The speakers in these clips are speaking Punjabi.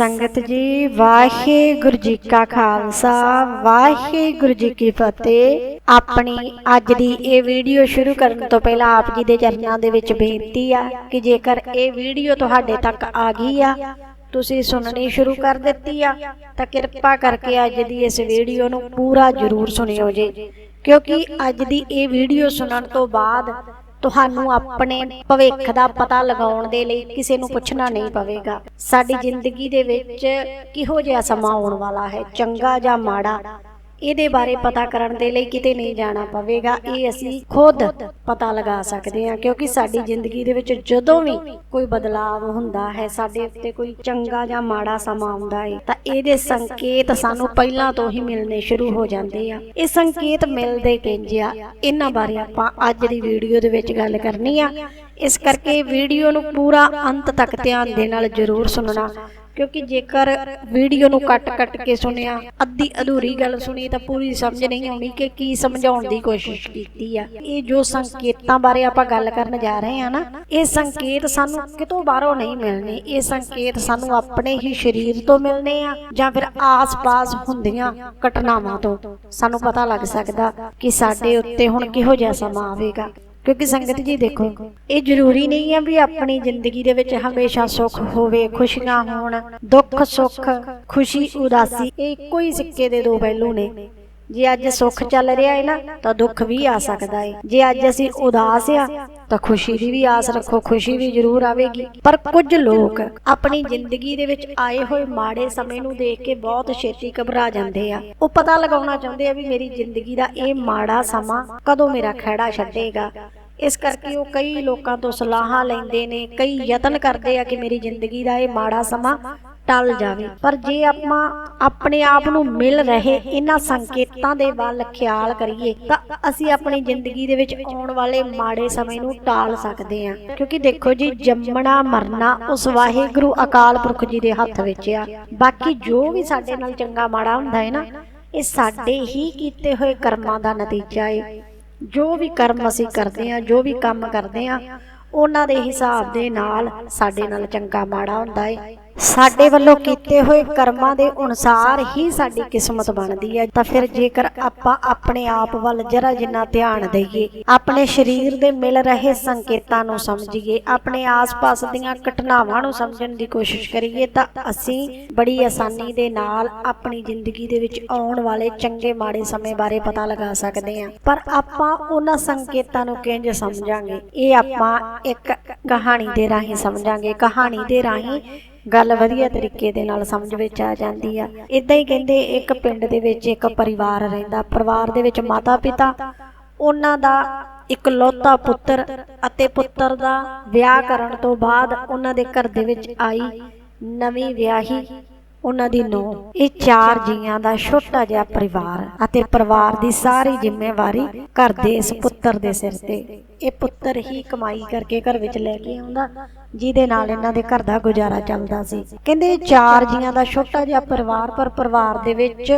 ਸੰਗਤ ਜੀ, ਵਾਹਿਗੁਰੂ ਜੀ ਕਾ ਖਾਲਸਾ, ਵਾਹਿਗੁਰੂ ਜੀ ਕੀ ਫਤਿਹ। ਆਪਣੀ ਅੱਜ ਦੀ ਇਹ ਵੀਡੀਓ ਸ਼ੁਰੂ ਕਰਨ ਤੋਂ ਪਹਿਲਾਂ ਆਪ ਜੀ ਦੇ ਚਰਨਾਂ ਦੇ ਵਿੱਚ ਬੇਨਤੀ ਆ ਕਿ ਜੇਕਰ ਇਹ ਵੀਡੀਓ ਤੁਹਾਡੇ ਤੱਕ ਆ ਗਈ ਆ, ਤੁਸੀਂ ਸੁਣਨੀ ਸ਼ੁਰੂ ਕਰ ਦਿੱਤੀ ਆ, ਤਾਂ ਕਿਰਪਾ ਕਰਕੇ ਅੱਜ ਦੀ ਇਸ ਵੀਡੀਓ ਨੂੰ ਪੂਰਾ ਜ਼ਰੂਰ ਸੁਣਿਓ ਜੀ। ਕਿਉਂਕਿ ਅੱਜ ਦੀ ਇਹ ਵੀਡੀਓ ਸੁਣਨ ਤੋਂ ਬਾਅਦ ਤੁਹਾਨੂੰ ਆਪਣੇ ਭਵਿੱਖ ਦਾ ਪਤਾ ਲਗਾਉਣ ਦੇ ਲਈ ਕਿਸੇ ਨੂੰ ਪੁੱਛਣਾ ਨਹੀਂ ਪਵੇਗਾ। ਸਾਡੀ ਜ਼ਿੰਦਗੀ ਦੇ ਵਿੱਚ ਕਿਹੋ ਜਿਹਾ ਸਮਾਂ ਆਉਣ ਵਾਲਾ ਹੈ? ਚੰਗਾ ਜਾਂ ਮਾੜਾ? ਇਹਦੇ ਬਾਰੇ ਪਤਾ ਕਰਨ ਦੇ ਲਈ ਕਿਤੇ ਨਹੀਂ ਜਾਣਾ ਪਵੇਗਾ। ਇਹ ਅਸੀਂ ਖੁਦ ਪਤਾ ਲਗਾ ਸਕਦੇ ਹਾਂ, ਕਿਉਂਕਿ ਸਾਡੀ ਜ਼ਿੰਦਗੀ ਦੇ ਵਿੱਚ ਜਦੋਂ ਵੀ ਕੋਈ ਬਦਲਾਅ ਹੁੰਦਾ ਹੈ, ਸਾਡੇ ਉੱਤੇ ਕੋਈ ਚੰਗਾ ਜਾਂ ਮਾੜਾ ਸਮਾਂ ਆਉਂਦਾ ਹੈ, ਤਾਂ ਇਹਦੇ ਸੰਕੇਤ ਸਾਨੂੰ ਪਹਿਲਾਂ ਤੋਂ ਹੀ ਮਿਲਣੇ ਸ਼ੁਰੂ ਹੋ ਜਾਂਦੇ ਆ। ਇਹ ਸੰਕੇਤ ਮਿਲਦੇ ਕਿੰਜ ਆ? ਇਹਨਾਂ ਬਾਰੇ ਆਪਾਂ ਅੱਜ ਦੀ ਵੀਡੀਓ ਦੇ ਵਿੱਚ ਗੱਲ ਕਰਨੀ ਆ। ਇਸ ਕਰਕੇ ਵੀਡੀਓ ਨੂੰ ਪੂਰਾ ਅੰਤ ਤੱਕ ਧਿਆਨ ਦੇ ਨਾਲ ਜ਼ਰੂਰ ਸੁਣਨਾ। ਕਿਉਂਕਿ ਜੇਕਰ ਵੀਡੀਓ ਨੂੰ ਕੱਟ-ਕੱਟ ਕੇ ਸੁਣਿਆ, ਅੱਧੀ ਅਧੂਰੀ ਗੱਲ ਸੁਣੀ ਤਾਂ ਪੂਰੀ ਸਮਝ ਨਹੀਂ ਆਉਣੀ ਕਿ ਕੀ ਸਮਝਾਉਣ ਦੀ ਕੋਸ਼ਿਸ਼ ਕੀਤੀ ਆ। ਇਹ ਜੋ ਸੰਕੇਤਾਂ ਬਾਰੇ ਆਪਾਂ ਗੱਲ ਕਰਨ ਜਾ ਰਹੇ ਹਾਂ ਨਾ, ਇਹ ਸੰਕੇਤ ਸਾਨੂੰ ਕਿਤੋਂ ਬਾਹਰੋਂ ਨਹੀਂ ਮਿਲਣੇ। ਇਹ ਸੰਕੇਤ ਸਾਨੂੰ ਆਪਣੇ ਹੀ ਸਰੀਰ ਤੋਂ ਮਿਲਨੇ ਆ ਜਾਂ ਫਿਰ ਆਸ-ਪਾਸ ਹੁੰਦੀਆਂ ਘਟਨਾਵਾਂ ਤੋਂ। ਸਾਨੂੰ ਪਤਾ ਲੱਗ ਸਕਦਾ ਕਿ ਸਾਡੇ ਉੱਤੇ ਹੁਣ ਕਿਹੋ ਜਿਹਾ ਸਮਾਂ ਆਵੇਗਾ। ਕਿਉਂਕਿ ਸੰਗਤ ਜੀ ਦੇਖੋ, ਇਹ ਜ਼ਰੂਰੀ ਨਹੀਂ ਹੈ ਵੀ ਆਪਣੀ ਜ਼ਿੰਦਗੀ ਦੇ ਵਿੱਚ ਹਮੇਸ਼ਾ ਸੁੱਖ ਹੋਵੇ ਖੁਸ਼ੀਆਂ ਹੋਣ, ਦੁੱਖ, ਸੁੱਖ, ਖੁਸ਼ੀ, ਉਦਾਸੀ, ਇਹ ਇੱਕੋ ਹੀ ਸਿੱਕੇ ਦੇ ਦੋ ਪਹਿਲੂ ਨੇ। ਜੇ ਅੱਜ ਸੁੱਖ ਚੱਲ ਰਿਹਾ ਹੈ ਨਾ, ਤਾਂ ਦੁੱਖ ਵੀ ਆ ਸਕਦਾ ਹੈ ਜੇ ਅੱਜ ਅਸੀਂ ਉਦਾਸ ਆ, ਤਾਂ ਖੁਸ਼ੀ ਦੀ ਵੀ ਆਸ ਰੱਖੋ, ਖੁਸ਼ੀ ਵੀ ਜ਼ਰੂਰ ਆਵੇਗੀ। ਪਰ ਕੁਝ ਲੋਕ ਆਪਣੀ ਜ਼ਿੰਦਗੀ ਦੇ ਵਿੱਚ ਆਏ ਹੋਏ ਮਾੜੇ ਸਮੇਂ ਨੂੰ ਦੇਖ ਕੇ ਬਹੁਤ ਛੇਤੀ ਘਬਰਾ ਜਾਂਦੇ ਆ। ਉਹ ਪਤਾ ਲਗਾਉਣਾ ਚਾਹੁੰਦੇ ਆ ਵੀ ਮੇਰੀ ਜ਼ਿੰਦਗੀ ਦਾ ਇਹ ਮਾੜਾ ਸਮਾਂ ਕਦੋਂ ਮੇਰਾ ਖਹਿੜਾ ਛੱਡੇਗਾ। ਇਸ ਕਰਕੇ ਉਹ ਕਈ ਲੋਕਾਂ ਤੋਂ ਸਲਾਹਾਂ ਲੈਂਦੇ ਨੇ, ਕਈ ਯਤਨ ਕਰਦੇ ਆ ਕਿ ਮੇਰੀ ਜ਼ਿੰਦਗੀ ਦਾ ਇਹ ਮਾੜਾ ਸਮਾਂ ਟਲ ਜਾਵੇ। ਪਰ ਜੇ ਆਪਾਂ ਆਪਣੇ ਆਪ ਨੂੰ ਮਿਲ ਰਹੇ ਇਹਨਾਂ ਸੰਕੇਤਾਂ ਦੇ ਵੱਲ ਖਿਆਲ ਕਰੀਏ, ਤਾਂ ਅਸੀਂ ਆਪਣੀ ਜ਼ਿੰਦਗੀ ਦੇ ਵਿੱਚ ਆਉਣ ਵਾਲੇ ਮਾੜੇ ਸਮੇਂ ਨੂੰ ਟਾਲ ਸਕਦੇ ਹਾਂ। ਕਿਉਂਕਿ ਦੇਖੋ ਜੀ, ਜੰਮਣਾ, ਮਰਨਾ ਉਸ ਵਾਹਿਗੁਰੂ ਅਕਾਲ ਪੁਰਖ ਜੀ ਦੇ ਹੱਥ ਵਿੱਚ ਆ। ਬਾਕੀ ਜੋ ਵੀ ਸਾਡੇ ਨਾਲ ਚੰਗਾ ਮਾੜਾ ਹੁੰਦਾ ਹੈ ਨਾ, ਇਹ ਸਾਡੇ ਹੀ ਕੀਤੇ ਹੋਏ ਕਰਮਾਂ ਦਾ ਨਤੀਜਾ ਹੈ ਜੋ ਵੀ ਕਰਮ ਅਸੀਂ ਕਰਦੇ ਹਾਂ, ਜੋ ਵੀ ਕੰਮ ਕਰਦੇ ਹਾਂ, ਉਹਨਾਂ ਦੇ ਹਿਸਾਬ ਦੇ ਨਾਲ ਸਾਡੇ ਨਾਲ ਚੰਗਾ ਮਾੜਾ ਹੁੰਦਾ ਹੈ ਸਾਡੇ ਵੱਲੋਂ ਕੀਤੇ ਹੋਏ ਕਰਮਾਂ ਦੇ ਅਨੁਸਾਰ ਹੀ ਸਾਡੀ ਕਿਸਮਤ ਬਣਦੀ ਹੈ। ਤਾਂ ਫਿਰ ਜੇਕਰ ਆਪਾਂ ਆਪਣੇ ਆਪ ਵੱਲ ਜਰਾ ਜਿੰਨਾ ਧਿਆਨ ਦਈਏ, ਆਪਣੇ ਸਰੀਰ ਦੇ ਮਿਲ ਰਹੇ ਸੰਕੇਤਾਂ ਨੂੰ ਸਮਝੀਏ, ਆਪਣੇ ਆਸ-ਪਾਸ ਦੀਆਂ ਘਟਨਾਵਾਂ ਨੂੰ ਸਮਝਣ ਦੀ ਕੋਸ਼ਿਸ਼ ਕਰੀਏ, ਤਾਂ ਅਸੀਂ ਬੜੀ ਆਸਾਨੀ ਦੇ ਨਾਲ ਆਪਣੀ ਜ਼ਿੰਦਗੀ ਦੇ ਵਿੱਚ ਆਉਣ ਵਾਲੇ ਚੰਗੇ ਮਾੜੇ ਸਮੇਂ ਬਾਰੇ ਪਤਾ ਲਗਾ ਸਕਦੇ ਹਾਂ। ਪਰ ਆਪਾਂ ਉਹਨਾਂ ਸੰਕੇਤਾਂ ਨੂੰ ਕਿੰਜ ਸਮਝਾਂਗੇ? ਇਹ ਆਪਾਂ ਇੱਕ ਕਹਾਣੀ ਦੇ ਰਾਹੀਂ ਸਮਝਾਂਗੇ। ਕਹਾਣੀ ਦੇ ਰਾਹੀਂ ਗੱਲ ਵਧੀਆ ਤਰੀਕੇ ਦੇ ਨਾਲ ਸਮਝ ਵਿੱਚ ਆ ਜਾਂਦੀ ਆ। ਇਦਾਂ ਹੀ ਕਹਿੰਦੇ, ਇੱਕ ਪਿੰਡ ਦੇ ਵਿੱਚ ਇੱਕ ਪਰਿਵਾਰ ਰਹਿੰਦਾ। ਪਰਿਵਾਰ ਦੇ ਵਿੱਚ ਮਾਤਾ ਪਿਤਾ ਉਹਨਾਂ ਦਾ ਇਕਲੌਤਾ ਪੁੱਤਰ ਅਤੇ ਪੁੱਤਰ ਦਾ ਵਿਆਹ ਕਰਨ ਤੋਂ ਬਾਅਦ ਉਹਨਾਂ ਦੇ ਘਰ ਦੇ ਵਿੱਚ ਆਈ ਨਵੀਂ ਵਿਆਹੀ ਉਹਨਾਂ ਦੀ ਨੂੰਹ। ਇਹ ਚਾਰ ਜੀਆਂ ਦਾ ਛੋਟਾ ਜਿਹਾ ਪਰਿਵਾਰ ਅਤੇ ਪਰਿਵਾਰ ਦੀ ਸਾਰੀ ਜ਼ਿੰਮੇਵਾਰੀ ਘਰ ਦੇ ਇਸ ਪੁੱਤਰ ਦੇ ਸਿਰ ਤੇ। ਇਹ ਪੁੱਤਰ ਹੀ ਕਮਾਈ ਕਰਕੇ ਘਰ ਵਿੱਚ ਲੈ ਕੇ ਆਉਂਦਾ, ਜਿਹਦੇ ਨਾਲ ਇਹਨਾਂ ਦੇ ਘਰ ਦਾ ਗੁਜ਼ਾਰਾ ਚੱਲਦਾ ਸੀ। ਕਹਿੰਦੇ ਚਾਰ ਜੀਆਂ ਦਾ ਛੋਟਾ ਜਿਹਾ ਪਰਿਵਾਰ, ਪਰ ਪਰਿਵਾਰ ਦੇ ਵਿੱਚ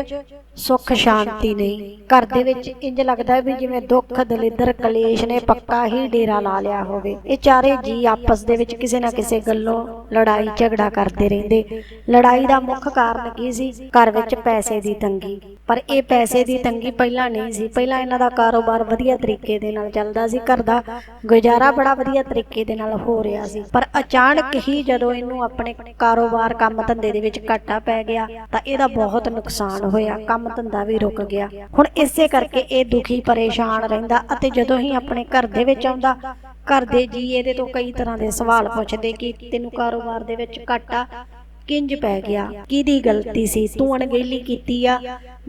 ਸੁੱਖ ਸ਼ਾਂਤੀ ਨਹੀਂ। ਘਰ ਦੇ ਵਿੱਚ ਇੰਜ ਲੱਗਦਾ ਵੀ ਜਿਵੇਂ ਦੁੱਖ, ਦਲਿੱਦਰ, ਕਲੇਸ਼ ਨੇ ਪੱਕਾ ਹੀ ਡੇਰਾ ਲਾ ਲਿਆ ਹੋਵੇ। ਇਹ ਚਾਰੇ ਜੀ ਆਪਸ ਦੇ ਵਿੱਚ ਕਿਸੇ ਨਾ ਕਿਸੇ ਗੱਲੋਂ ਲੜਾਈ ਝਗੜਾ ਕਰਦੇ ਰਹਿੰਦੇ। ਲੜਾਈ ਦਾ ਮੁੱਖ ਕਾਰਨ ਕੀ ਸੀ? ਘਰ ਵਿੱਚ ਪੈਸੇ ਦੀ ਤੰਗੀ। ਪਰ ਇਹ ਪੈਸੇ ਦੀ ਤੰਗੀ ਪਹਿਲਾਂ ਨਹੀਂ ਸੀ। ਪਹਿਲਾਂ ਇਹਨਾਂ ਦਾ ਕਾਰੋਬਾਰ ਵਧੀਆ ਤਰੀਕੇ ਦੇ ਨਾਲ ਚੱਲਦਾ ਸੀ। ਘਰ ਦਾ ਗੁਜ਼ਾਰਾ ਬੜਾ ਵਧੀਆ ਤਰੀਕੇ ਦੇ ਨਾਲ ਹੋ ਰਿਹਾ ਸੀ। ਪਰ ਅਚਾਨਕ ਹੀ ਜਦੋਂ ਇਹਨੂੰ ਆਪਣੇ ਕਾਰੋਬਾਰ ਕੰਮ ਧੰਦੇ ਦੇ ਵਿੱਚ ਘਾਟਾ ਪੈ ਗਿਆ, ਤਾਂ ਇਹਦਾ ਬਹੁਤ ਨੁਕਸਾਨ ਹੋਇਆ। ਕੰਮ ਧੰਦਾ ਵੀ ਰੁਕ ਗਿਆ। ਹੁਣ ਇਸੇ ਕਰਕੇ ਇਹ ਦੁਖੀ, ਪਰੇਸ਼ਾਨ ਰਹਿੰਦਾ ਅਤੇ ਜਦੋਂ ਹੀ ਆਪਣੇ ਘਰ ਦੇ ਵਿੱਚ ਆਉਂਦਾ, ਘਰ ਦੇ ਜੀ ਇਹਦੇ ਤੋਂ ਕਈ ਤਰ੍ਹਾਂ ਦੇ ਸਵਾਲ ਪੁੱਛਦੇ ਕਿ ਤੈਨੂੰ ਕਾਰੋਬਾਰ ਦੇ ਵਿੱਚ ਘਾਟਾ ਕਿੰਜ ਪੈ ਗਿਆ? ਕਿਹਦੀ ਗਲਤੀ ਸੀ? ਤੂੰ ਅਣਗਹਿਲੀ ਕੀਤੀ ਆ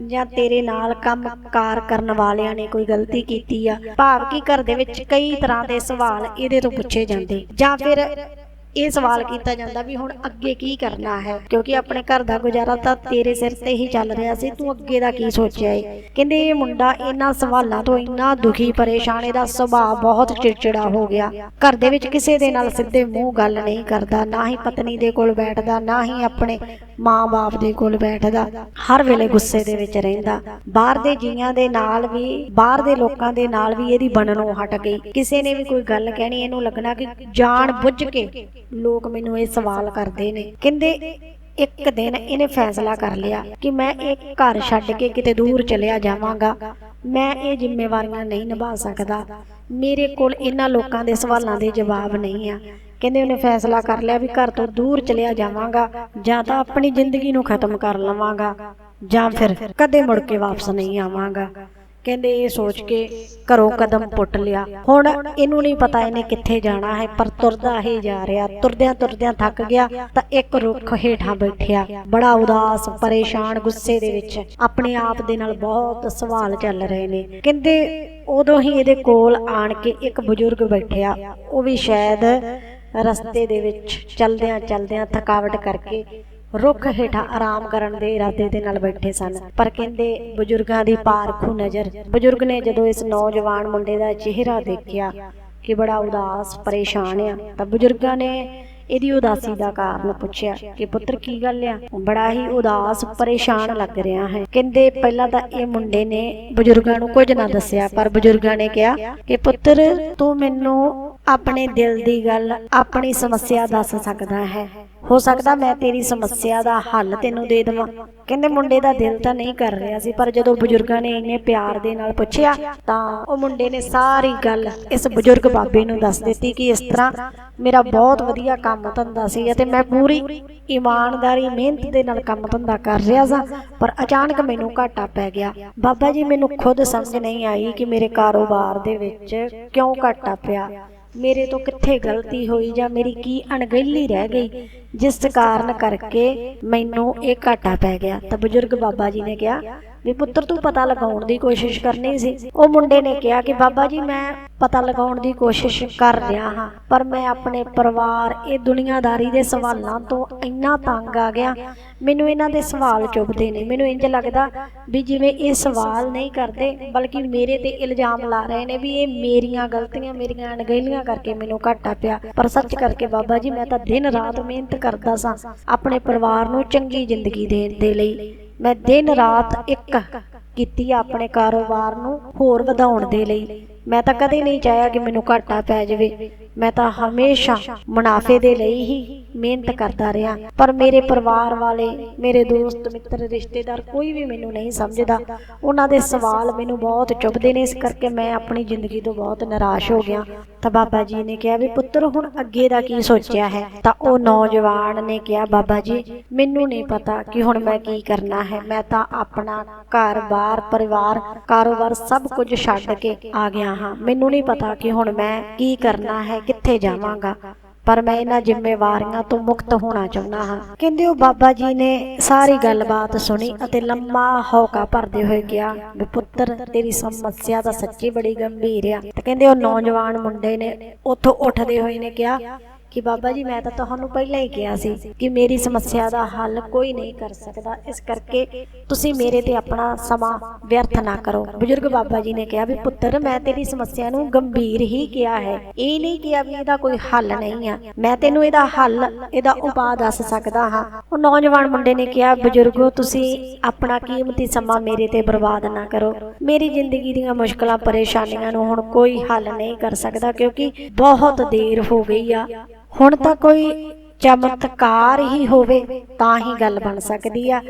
ਜਾਂ ਤੇਰੇ ਨਾਲ ਕੰਮ ਕਾਰ ਕਰਨ ਵਾਲਿਆਂ ਨੇ ਕੋਈ ਗਲਤੀ ਕੀਤੀ ਆ? ਭਾਵ ਕਿ ਘਰ ਦੇ ਵਿੱਚ ਕਈ ਤਰ੍ਹਾਂ ਦੇ ਸਵਾਲ ਇਹਦੇ ਤੋਂ ਪੁੱਛੇ ਜਾਂਦੇ। ਜਾਂ ਫਿਰ ਇਹ ਸਵਾਲ ਕੀਤਾ ਜਾਂਦਾ ਵੀ ਹੁਣ ਅੱਗੇ ਕੀ ਕਰਨਾ ਹੈ? ਕਿਉਂਕਿ ਆਪਣੇ ਘਰ ਦਾ ਗੁਜ਼ਾਰਾ ਤਾਂ ਤੇਰੇ ਸਿਰ ਤੇ ਹੀ ਚੱਲ ਰਿਹਾ ਸੀ। ਤੂੰ ਅੱਗੇ ਦਾ ਕੀ ਸੋਚਿਆ ਏ? ਕਹਿੰਦੇ ਇਹ ਮੁੰਡਾ ਇਹਨਾਂ ਸਵਾਲਾਂ ਤੋਂ ਇੰਨਾ ਦੁਖੀ ਪਰੇਸ਼ਾਨ ਇਹਦਾ ਸੁਭਾਅ ਬਹੁਤ ਚਿੜਚਿੜਾ ਹੋ ਗਿਆ। ਘਰ ਦੇ ਵਿੱਚ ਕਿਸੇ ਦੇ ਨਾਲ ਸਿੱਧੇ ਮੂੰਹ ਗੱਲ ਨਹੀਂ ਕਰਦਾ ਨਾ ਹੀ ਪਤਨੀ ਦੇ ਕੋਲ ਬੈਠਦਾ ਨਾ ਹੀ ਆਪਣੇ ਮਾਂ-ਬਾਪ ਦੇ ਕੋਲ ਬੈਠਦਾ। ਹਰ ਵੇਲੇ ਗੁੱਸੇ ਦੇ ਵਿੱਚ ਰਹਿੰਦਾ। ਬਾਹਰ ਦੇ ਜੀਆਂ ਦੇ ਨਾਲ ਵੀ ਬਾਹਰ ਦੇ ਲੋਕਾਂ ਦੇ ਨਾਲ ਵੀ ਇਹਦੀ ਬਣਨੋਂ ਹਟ ਗਈ ਕਿਸੇ ਨੇ ਵੀ ਕੋਈ ਗੱਲ ਕਹਿਣੀ ਇਹਨੂੰ ਲੱਗਣਾ ਕਿ ਜਾਣ ਬੁੱਝ ਕੇ ਲੋਕ ਮੈਨੂੰ ਇਹ ਸਵਾਲ ਕਰਦੇ ਨੇ। ਕਹਿੰਦੇ ਇੱਕ ਦਿਨ ਇਹਨੇ ਫੈਸਲਾ ਕਰ ਲਿਆ ਕਿ ਮੈਂ ਇਹ ਘਰ ਛੱਡ ਕੇ ਕਿਤੇ ਦੂਰ ਚਲਿਆ ਜਾਵਾਂਗਾ। ਮੈਂ ਇਹ ਜ਼ਿੰਮੇਵਾਰੀਆਂ ਨਹੀਂ ਨਿਭਾ ਸਕਦਾ। ਮੇਰੇ ਕੋਲ ਇਹਨਾਂ ਲੋਕਾਂ ਦੇ ਸਵਾਲਾਂ ਦੇ ਜਵਾਬ ਨਹੀਂ ਆ। ਕਹਿੰਦੇ ਉਹਨੇ ਫੈਸਲਾ ਕਰ ਲਿਆ ਵੀ ਘਰ ਤੋਂ ਦੂਰ ਚਲਿਆ ਜਾਵਾਂਗਾ, ਜਾਂ ਤਾਂ ਆਪਣੀ ਜ਼ਿੰਦਗੀ ਨੂੰ ਖਤਮ ਕਰ ਲਵਾਂਗਾ, ਜਾਂ ਫਿਰ ਕਦੇ ਮੁੜ ਕੇ ਵਾਪਸ ਨਹੀਂ ਆਵਾਂਗਾ। ਕਹਿੰਦੇ ਇਹ ਸੋਚ ਕੇ ਘਰੋਂ ਕਦਮ ਪੁੱਟ ਲਿਆ। ਹੁਣ ਇਹਨੂੰ ਨਹੀਂ ਪਤਾ ਇਹਨੇ ਕਿੱਥੇ ਜਾਣਾ ਹੈ, ਪਰ ਤੁਰਦਾ ਹੀ ਜਾ ਰਿਹਾ। ਤੁਰਦਿਆਂ ਤੁਰਦਿਆਂ ਥੱਕ ਗਿਆ ਤਾਂ ਇੱਕ ਰੁੱਖ ਹੇਠਾਂ ਬੈਠਿਆ। ਬੜਾ ਉਦਾਸ, ਪਰੇਸ਼ਾਨ ਗੁੱਸੇ ਦੇ ਵਿੱਚ ਆਪਣੇ ਆਪ ਦੇ ਨਾਲ ਬਹੁਤ ਸਵਾਲ ਚੱਲ ਰਹੇ ਨੇ। ਕਹਿੰਦੇ ਉਦੋਂ ਹੀ ਇਹਦੇ ਕੋਲ ਆਣ ਕੇ ਇੱਕ ਬਜ਼ੁਰਗ ਬੈਠਿਆ। ਉਹ ਵੀ ਸ਼ਾਇਦ ਰਸਤੇ ਦੇ ਵਿੱਚ ਚਲਦਿਆਂ ਚਲਦਿਆਂ ਥਕਾਵਟ ਕਰਕੇ ਰੁੱਖ ਹੇਠਾਂ ਆਰਾਮ ਕਰਨ ਦੇ ਇਰਾਦੇ ਦੇ ਨਾਲ ਬੈਠੇ ਸਨ। ਪਰ ਕਹਿੰਦੇ, ਬਜ਼ੁਰਗਾਂ ਦੀ ਪਾਰਖੂ ਨਜ਼ਰ। ਬਜ਼ੁਰਗ ਨੇ ਜਦੋਂ ਇਸ ਨੌਜਵਾਨ ਮੁੰਡੇ ਦਾ ਚਿਹਰਾ ਦੇਖਿਆ ਕਿ ਬੜਾ ਉਦਾਸ, ਪਰੇਸ਼ਾਨ ਆ, ਤਾਂ ਬਜ਼ੁਰਗਾਂ ਨੇ ਇਹਦੀ ਉਦਾਸੀ ਦਾ ਕਾਰਨ ਪੁੱਛਿਆ ਕਿ, ਪੁੱਤਰ, ਕੀ ਗੱਲ ਆ? ਬੜਾ ਹੀ ਉਦਾਸ, ਪਰੇਸ਼ਾਨ ਲੱਗ ਰਿਹਾ ਹੈ। ਕਹਿੰਦੇ, ਪਹਿਲਾਂ ਤਾਂ ਇਹ ਮੁੰਡੇ ਨੇ ਬਜ਼ੁਰਗਾਂ ਨੂੰ ਕੁਝ ਨਾ ਦੱਸਿਆ, ਪਰ ਬਜ਼ੁਰਗਾਂ ਨੇ ਕਿਹਾ ਕਿ, ਪੁੱਤਰ, ਤੂੰ ਮੈਨੂੰ ਆਪਣੇ ਦਿਲ ਦੀ ਗੱਲ, ਆਪਣੀ ਸਮੱਸਿਆ ਦੱਸ ਸਕਦਾ ਹੈ। ਹੋ ਸਕਦਾ ਮੈਂ ਤੇਰੀ ਸਮੱਸਿਆ ਦਾ ਹੱਲ ਤੈਨੂੰ ਦੇ ਦੇਵਾਂ। ਕਹਿੰਦੇ ਮੁੰਡੇ ਦਾ ਦਿਲ ਤਾਂ ਨਹੀਂ ਕਰ ਰਿਹਾ ਸੀ, ਪਰ ਜਦੋਂ ਬਜ਼ੁਰਗਾਂ ਨੇ ਇੰਨੇ ਪਿਆਰ ਦੇ ਨਾਲ ਪੁੱਛਿਆ, ਤਾਂ ਉਹ ਮੁੰਡੇ ਨੇ ਸਾਰੀ ਗੱਲ ਇਸ ਬਜ਼ੁਰਗ ਬਾਬੇ ਨੂੰ ਦੱਸ ਦਿੱਤੀ ਕਿ ਇਸ ਤਰ੍ਹਾਂ ਮੇਰਾ ਬਹੁਤ ਵਧੀਆ ਕੰਮ ਧੰਦਾ ਸੀ ਅਤੇ ਮੈਂ ਪੂਰੀ ਇਮਾਨਦਾਰੀ, ਮਿਹਨਤ ਦੇ ਨਾਲ ਕੰਮ ਧੰਦਾ ਕਰ ਰਿਹਾ ਸਾਂ, ਪਰ ਅਚਾਨਕ ਮੈਨੂੰ ਘਾਟਾ ਪੈ ਗਿਆ। ਬਾਬਾ ਜੀ, ਮੈਨੂੰ ਖੁਦ ਸਮਝ ਨਹੀਂ ਆਈ ਕਿ ਮੇਰੇ ਕਾਰੋਬਾਰ ਦੇ ਵਿੱਚ ਕਿਉਂ ਘਾਟਾ ਪਿਆ। ਮੇਰੇ ਤੋਂ ਕਿੱਥੇ ਗਲਤੀ ਹੋਈ ਜਾਂ ਮੇਰੀ ਕੀ ਅਣਗਹਿਲੀ ਰਹਿ ਗਈ, ਜਿਸ ਕਾਰਨ ਕਰਕੇ ਮੈਨੂੰ ਇਹ ਘਾਟਾ ਪੈ ਗਿਆ। ਤਾਂ ਬਜ਼ੁਰਗ ਬਾਬਾ ਜੀ ਨੇ ਕਿਹਾ ਵੀ ਪੁੱਤਰ ਤੂੰ ਪਤਾ ਲਗਾਉਣ ਦੀ ਕੋਸ਼ਿਸ਼ ਕਰਨੀ ਸੀ। ਉਹ ਮੁੰਡੇ ਨੇ ਕਿਹਾ ਕਿ ਬਾਬਾ ਜੀ, ਮੈਂ ਪਤਾ ਲਗਾਉਣ ਦੀ ਕੋਸ਼ਿਸ਼ ਕਰ ਰਿਹਾ ਹਾਂ, ਪਰ ਮੈਂ ਆਪਣੇ ਪਰਿਵਾਰ, ਇਹ ਦੁਨੀਆਦਾਰੀ ਦੇ ਸਵਾਲਾਂ ਤੋਂ ਇੰਨਾ ਤੰਗ ਆ ਗਿਆ। ਮੈਨੂੰ ਇਹਨਾਂ ਦੇ ਸਵਾਲ ਚੁੱਭਦੇ ਨੇ। ਮੈਨੂੰ ਇੰਜ ਲੱਗਦਾ ਵੀ ਜਿਵੇਂ ਇਹ ਸਵਾਲ ਨਹੀਂ ਕਰਦੇ, ਬਲਕਿ ਮੇਰੇ ਤੇ ਇਲਜ਼ਾਮ ਲਾ ਰਹੇ ਨੇ ਵੀ ਇਹ ਮੇਰੀਆਂ ਗਲਤੀਆਂ, ਮੇਰੀਆਂ ਅਣਗਹਿਲੀਆਂ ਕਰਕੇ ਮੈਨੂੰ ਘਾਟਾ ਪਿਆ। ਪਰ ਸੱਚ ਕਰਕੇ ਬਾਬਾ ਜੀ, ਮੈਂ ਤਾਂ ਦਿਨ ਰਾਤ ਮਿਹਨਤ ਕਰਦਾ ਸਾਂ ਆਪਣੇ ਪਰਿਵਾਰ ਨੂੰ ਚੰਗੀ ਜ਼ਿੰਦਗੀ ਦੇਣ ਦੇ ਲਈ। ਮੈਂ ਦਿਨ ਰਾਤ ਇੱਕ ਕੀਤੀ ਆਪਣੇ ਕਾਰੋਬਾਰ ਨੂੰ ਹੋਰ ਵਧਾਉਣ ਦੇ ਲਈ। ਮੈਂ ਤਾਂ ਕਦੇ ਨਹੀਂ ਚਾਹਿਆ ਕਿ ਮੈਨੂੰ ਘਾਟਾ ਪੈ ਜਾਵੇ। ਮੈਂ ਤਾਂ ਹਮੇਸ਼ਾ ਮੁਨਾਫੇ ਦੇ ਲਈ ਹੀ ਮਿਹਨਤ ਕਰਦਾ ਰਿਹਾ। ਪਰ ਮੇਰੇ ਪਰਿਵਾਰ ਵਾਲੇ, ਮੇਰੇ ਦੋਸਤ, ਮਿੱਤਰ, ਰਿਸ਼ਤੇਦਾਰ ਕੋਈ ਵੀ ਮੈਨੂੰ ਨਹੀਂ ਸਮਝਦਾ। ਉਹਨਾਂ ਦੇ ਸਵਾਲ ਮੈਨੂੰ ਬਹੁਤ ਚੁੱਭਦੇ ਨੇ। ਇਸ ਕਰਕੇ ਮੈਂ ਆਪਣੀ ਜ਼ਿੰਦਗੀ ਤੋਂ ਬਹੁਤ ਨਿਰਾਸ਼ ਹੋ ਗਿਆ। ਤਾਂ ਬਾਬਾ ਜੀ ਨੇ ਕਿਹਾ ਵੀ, ਪੁੱਤਰ, ਹੁਣ ਅੱਗੇ ਦਾ ਕੀ ਸੋਚਿਆ ਹੈ? ਤਾਂ ਉਹ ਨੌਜਵਾਨ ਨੇ ਕਿਹਾ, ਬਾਬਾ ਜੀ, ਮੈਨੂੰ ਨਹੀਂ ਪਤਾ ਕਿ ਹੁਣ ਮੈਂ ਕੀ ਕਰਨਾ ਹੈ। ਮੈਂ ਤਾਂ ਆਪਣਾ ਘਰ-ਬਾਰ, ਪਰਿਵਾਰ, ਕਾਰੋਬਾਰ ਸਭ ਕੁਝ ਛੱਡ ਕੇ ਆ ਗਿਆ ਹਾਂ, ਮੈਨੂੰ ਨਹੀਂ ਪਤਾ ਕਿ ਹੁਣ ਮੈਂ ਕੀ ਕਰਨਾ ਹੈ, ਕਿੱਥੇ ਜਾਵਾਂਗਾ। ਪਰ ਮੈਂ ਇਹਨਾਂ ਜ਼ਿੰਮੇਵਾਰੀਆਂ ਤੋਂ ਮੁਕਤ ਹੋਣਾ ਚਾਹੁੰਦਾ ਹਾਂ। ਕਹਿੰਦੇ ਉਹ ਬਾਬਾ ਜੀ ਨੇ ਸਾਰੀ ਗੱਲਬਾਤ ਸੁਣੀ ਅਤੇ ਲੰਮਾ ਹੌਕਾ ਭਰਦੇ ਹੋਏ ਕਿਹਾ, ਵੀ ਪੁੱਤਰ, ਤੇਰੀ ਸਮੱਸਿਆ ਤਾਂ ਸੱਚੀ ਬੜੀ ਗੰਭੀਰ ਆ। ਤੇ ਕਹਿੰਦੇ ਉਹ ਨੌਜਵਾਨ ਮੁੰਡੇ ਨੇ ਉੱਥੋਂ ਉੱਠਦੇ ਹੋਏ ਨੇ ਕਿਹਾ ਕਿ ਬਾਬਾ ਜੀ, ਮੈਂ ਤਾਂ ਤੁਹਾਨੂੰ ਪਹਿਲਾਂ ਹੀ ਕਿਹਾ ਸੀ ਕਿ ਮੇਰੀ ਸਮੱਸਿਆ ਦਾ ਹੱਲ ਕੋਈ ਨਹੀਂ ਕਰ ਸਕਦਾ। ਇਸ ਕਰਕੇ ਤੁਸੀਂ ਮੇਰੇ ਤੇ ਆਪਣਾ ਸਮਾਂ ਵਿਅਰਥ ਨਾ ਕਰੋ। ਬਜ਼ੁਰਗ ਬਾਬਾ ਜੀ ਨੇ ਕਿਹਾ ਵੀ, ਪੁੱਤਰ, ਮੈਂ ਤੇਰੀ ਸਮੱਸਿਆ ਨੂੰ ਗੰਭੀਰ ਹੀ ਕਿਹਾ ਹੈ। ਇਹ ਨਹੀਂ ਕਿਹਾ ਵੀ ਇਹਦਾ ਕੋਈ ਹੱਲ ਨਹੀਂ ਆ। ਮੈਂ ਤੈਨੂੰ ਇਹਦਾ ਹੱਲ, ਇਹਦਾ ਉਪਾਅ ਦੱਸ ਸਕਦਾ ਹਾਂ। ਉਹ ਨੌਜਵਾਨ ਮੁੰਡੇ ਨੇ ਕਿਹਾ, ਬਜ਼ੁਰਗੋ, ਤੁਸੀਂ ਆਪਣਾ ਕੀਮਤੀ ਸਮਾਂ ਮੇਰੇ ਤੇ ਬਰਬਾਦ ਨਾ ਕਰੋ। ਮੇਰੀ ਜ਼ਿੰਦਗੀ ਦੀਆਂ ਮੁਸ਼ਕਲਾਂ, ਪਰੇਸ਼ਾਨੀਆਂ ਨੂੰ ਹੁਣ ਕੋਈ ਹੱਲ ਨਹੀਂ ਕਰ ਸਕਦਾ ਕਿਉਂਕਿ ਬਹੁਤ ਦੇਰ ਹੋ ਗਈ ਆ। ਹੁਣ ਤਾਂ ਕੋਈ ਚਮਤਕਾਰ ਹੀ ਹੋਵੇ ਤਾਂ ਹੀ ਗੱਲ ਬਣ ਸਕਦੀ ਆ।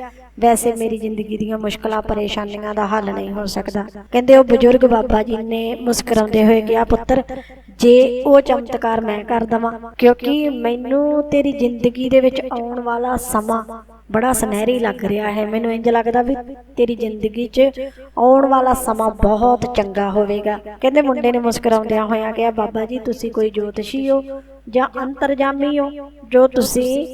ਵੈਸੇ ਮੇਰੀ ਜ਼ਿੰਦਗੀ ਦੀਆਂ ਮੁਸ਼ਕਲਾਂ, ਪਰੇਸ਼ਾਨੀਆਂ ਦਾ ਹੱਲ ਨਹੀਂ ਹੋ ਸਕਦਾ। ਕਹਿੰਦੇ ਉਹ ਬਜ਼ੁਰਗ ਬਾਬਾ ਜੀ ਨੇ ਮੁਸਕਰਾਉਂਦੇ ਹੋਏ ਕਿਹਾ, ਪੁੱਤਰ, ਜੇ ਉਹ ਚਮਤਕਾਰ ਮੈਂ ਕਰ ਦਵਾਂ, ਕਿਉਂਕਿ ਮੈਨੂੰ ਤੇਰੀ ਜ਼ਿੰਦਗੀ ਦੇ ਵਿੱਚ ਆਉਣ ਵਾਲਾ ਸਮਾਂ ਬੜਾ ਸੁਨਹਿਰੀ ਲੱਗ ਰਿਹਾ ਹੈ। ਮੈਨੂੰ ਇੰਜ ਲੱਗਦਾ ਵੀ ਤੇਰੀ ਜ਼ਿੰਦਗੀ 'ਚ ਆਉਣ ਵਾਲਾ ਸਮਾਂ ਬਹੁਤ ਚੰਗਾ ਹੋਵੇਗਾ। ਕਹਿੰਦੇ ਮੁੰਡੇ ਨੇ ਮੁਸਕਰਾਉਂਦਿਆਂ ਹੋਇਆਂ ਕਿਹਾ, ਬਾਬਾ ਜੀ, ਤੁਸੀਂ ਕੋਈ ਜੋਤਸ਼ੀ ਹੋ ਜਾਂ ਅੰਤਰਜਾਮੀ ਹੋ ਜੋ ਤੁਸੀਂ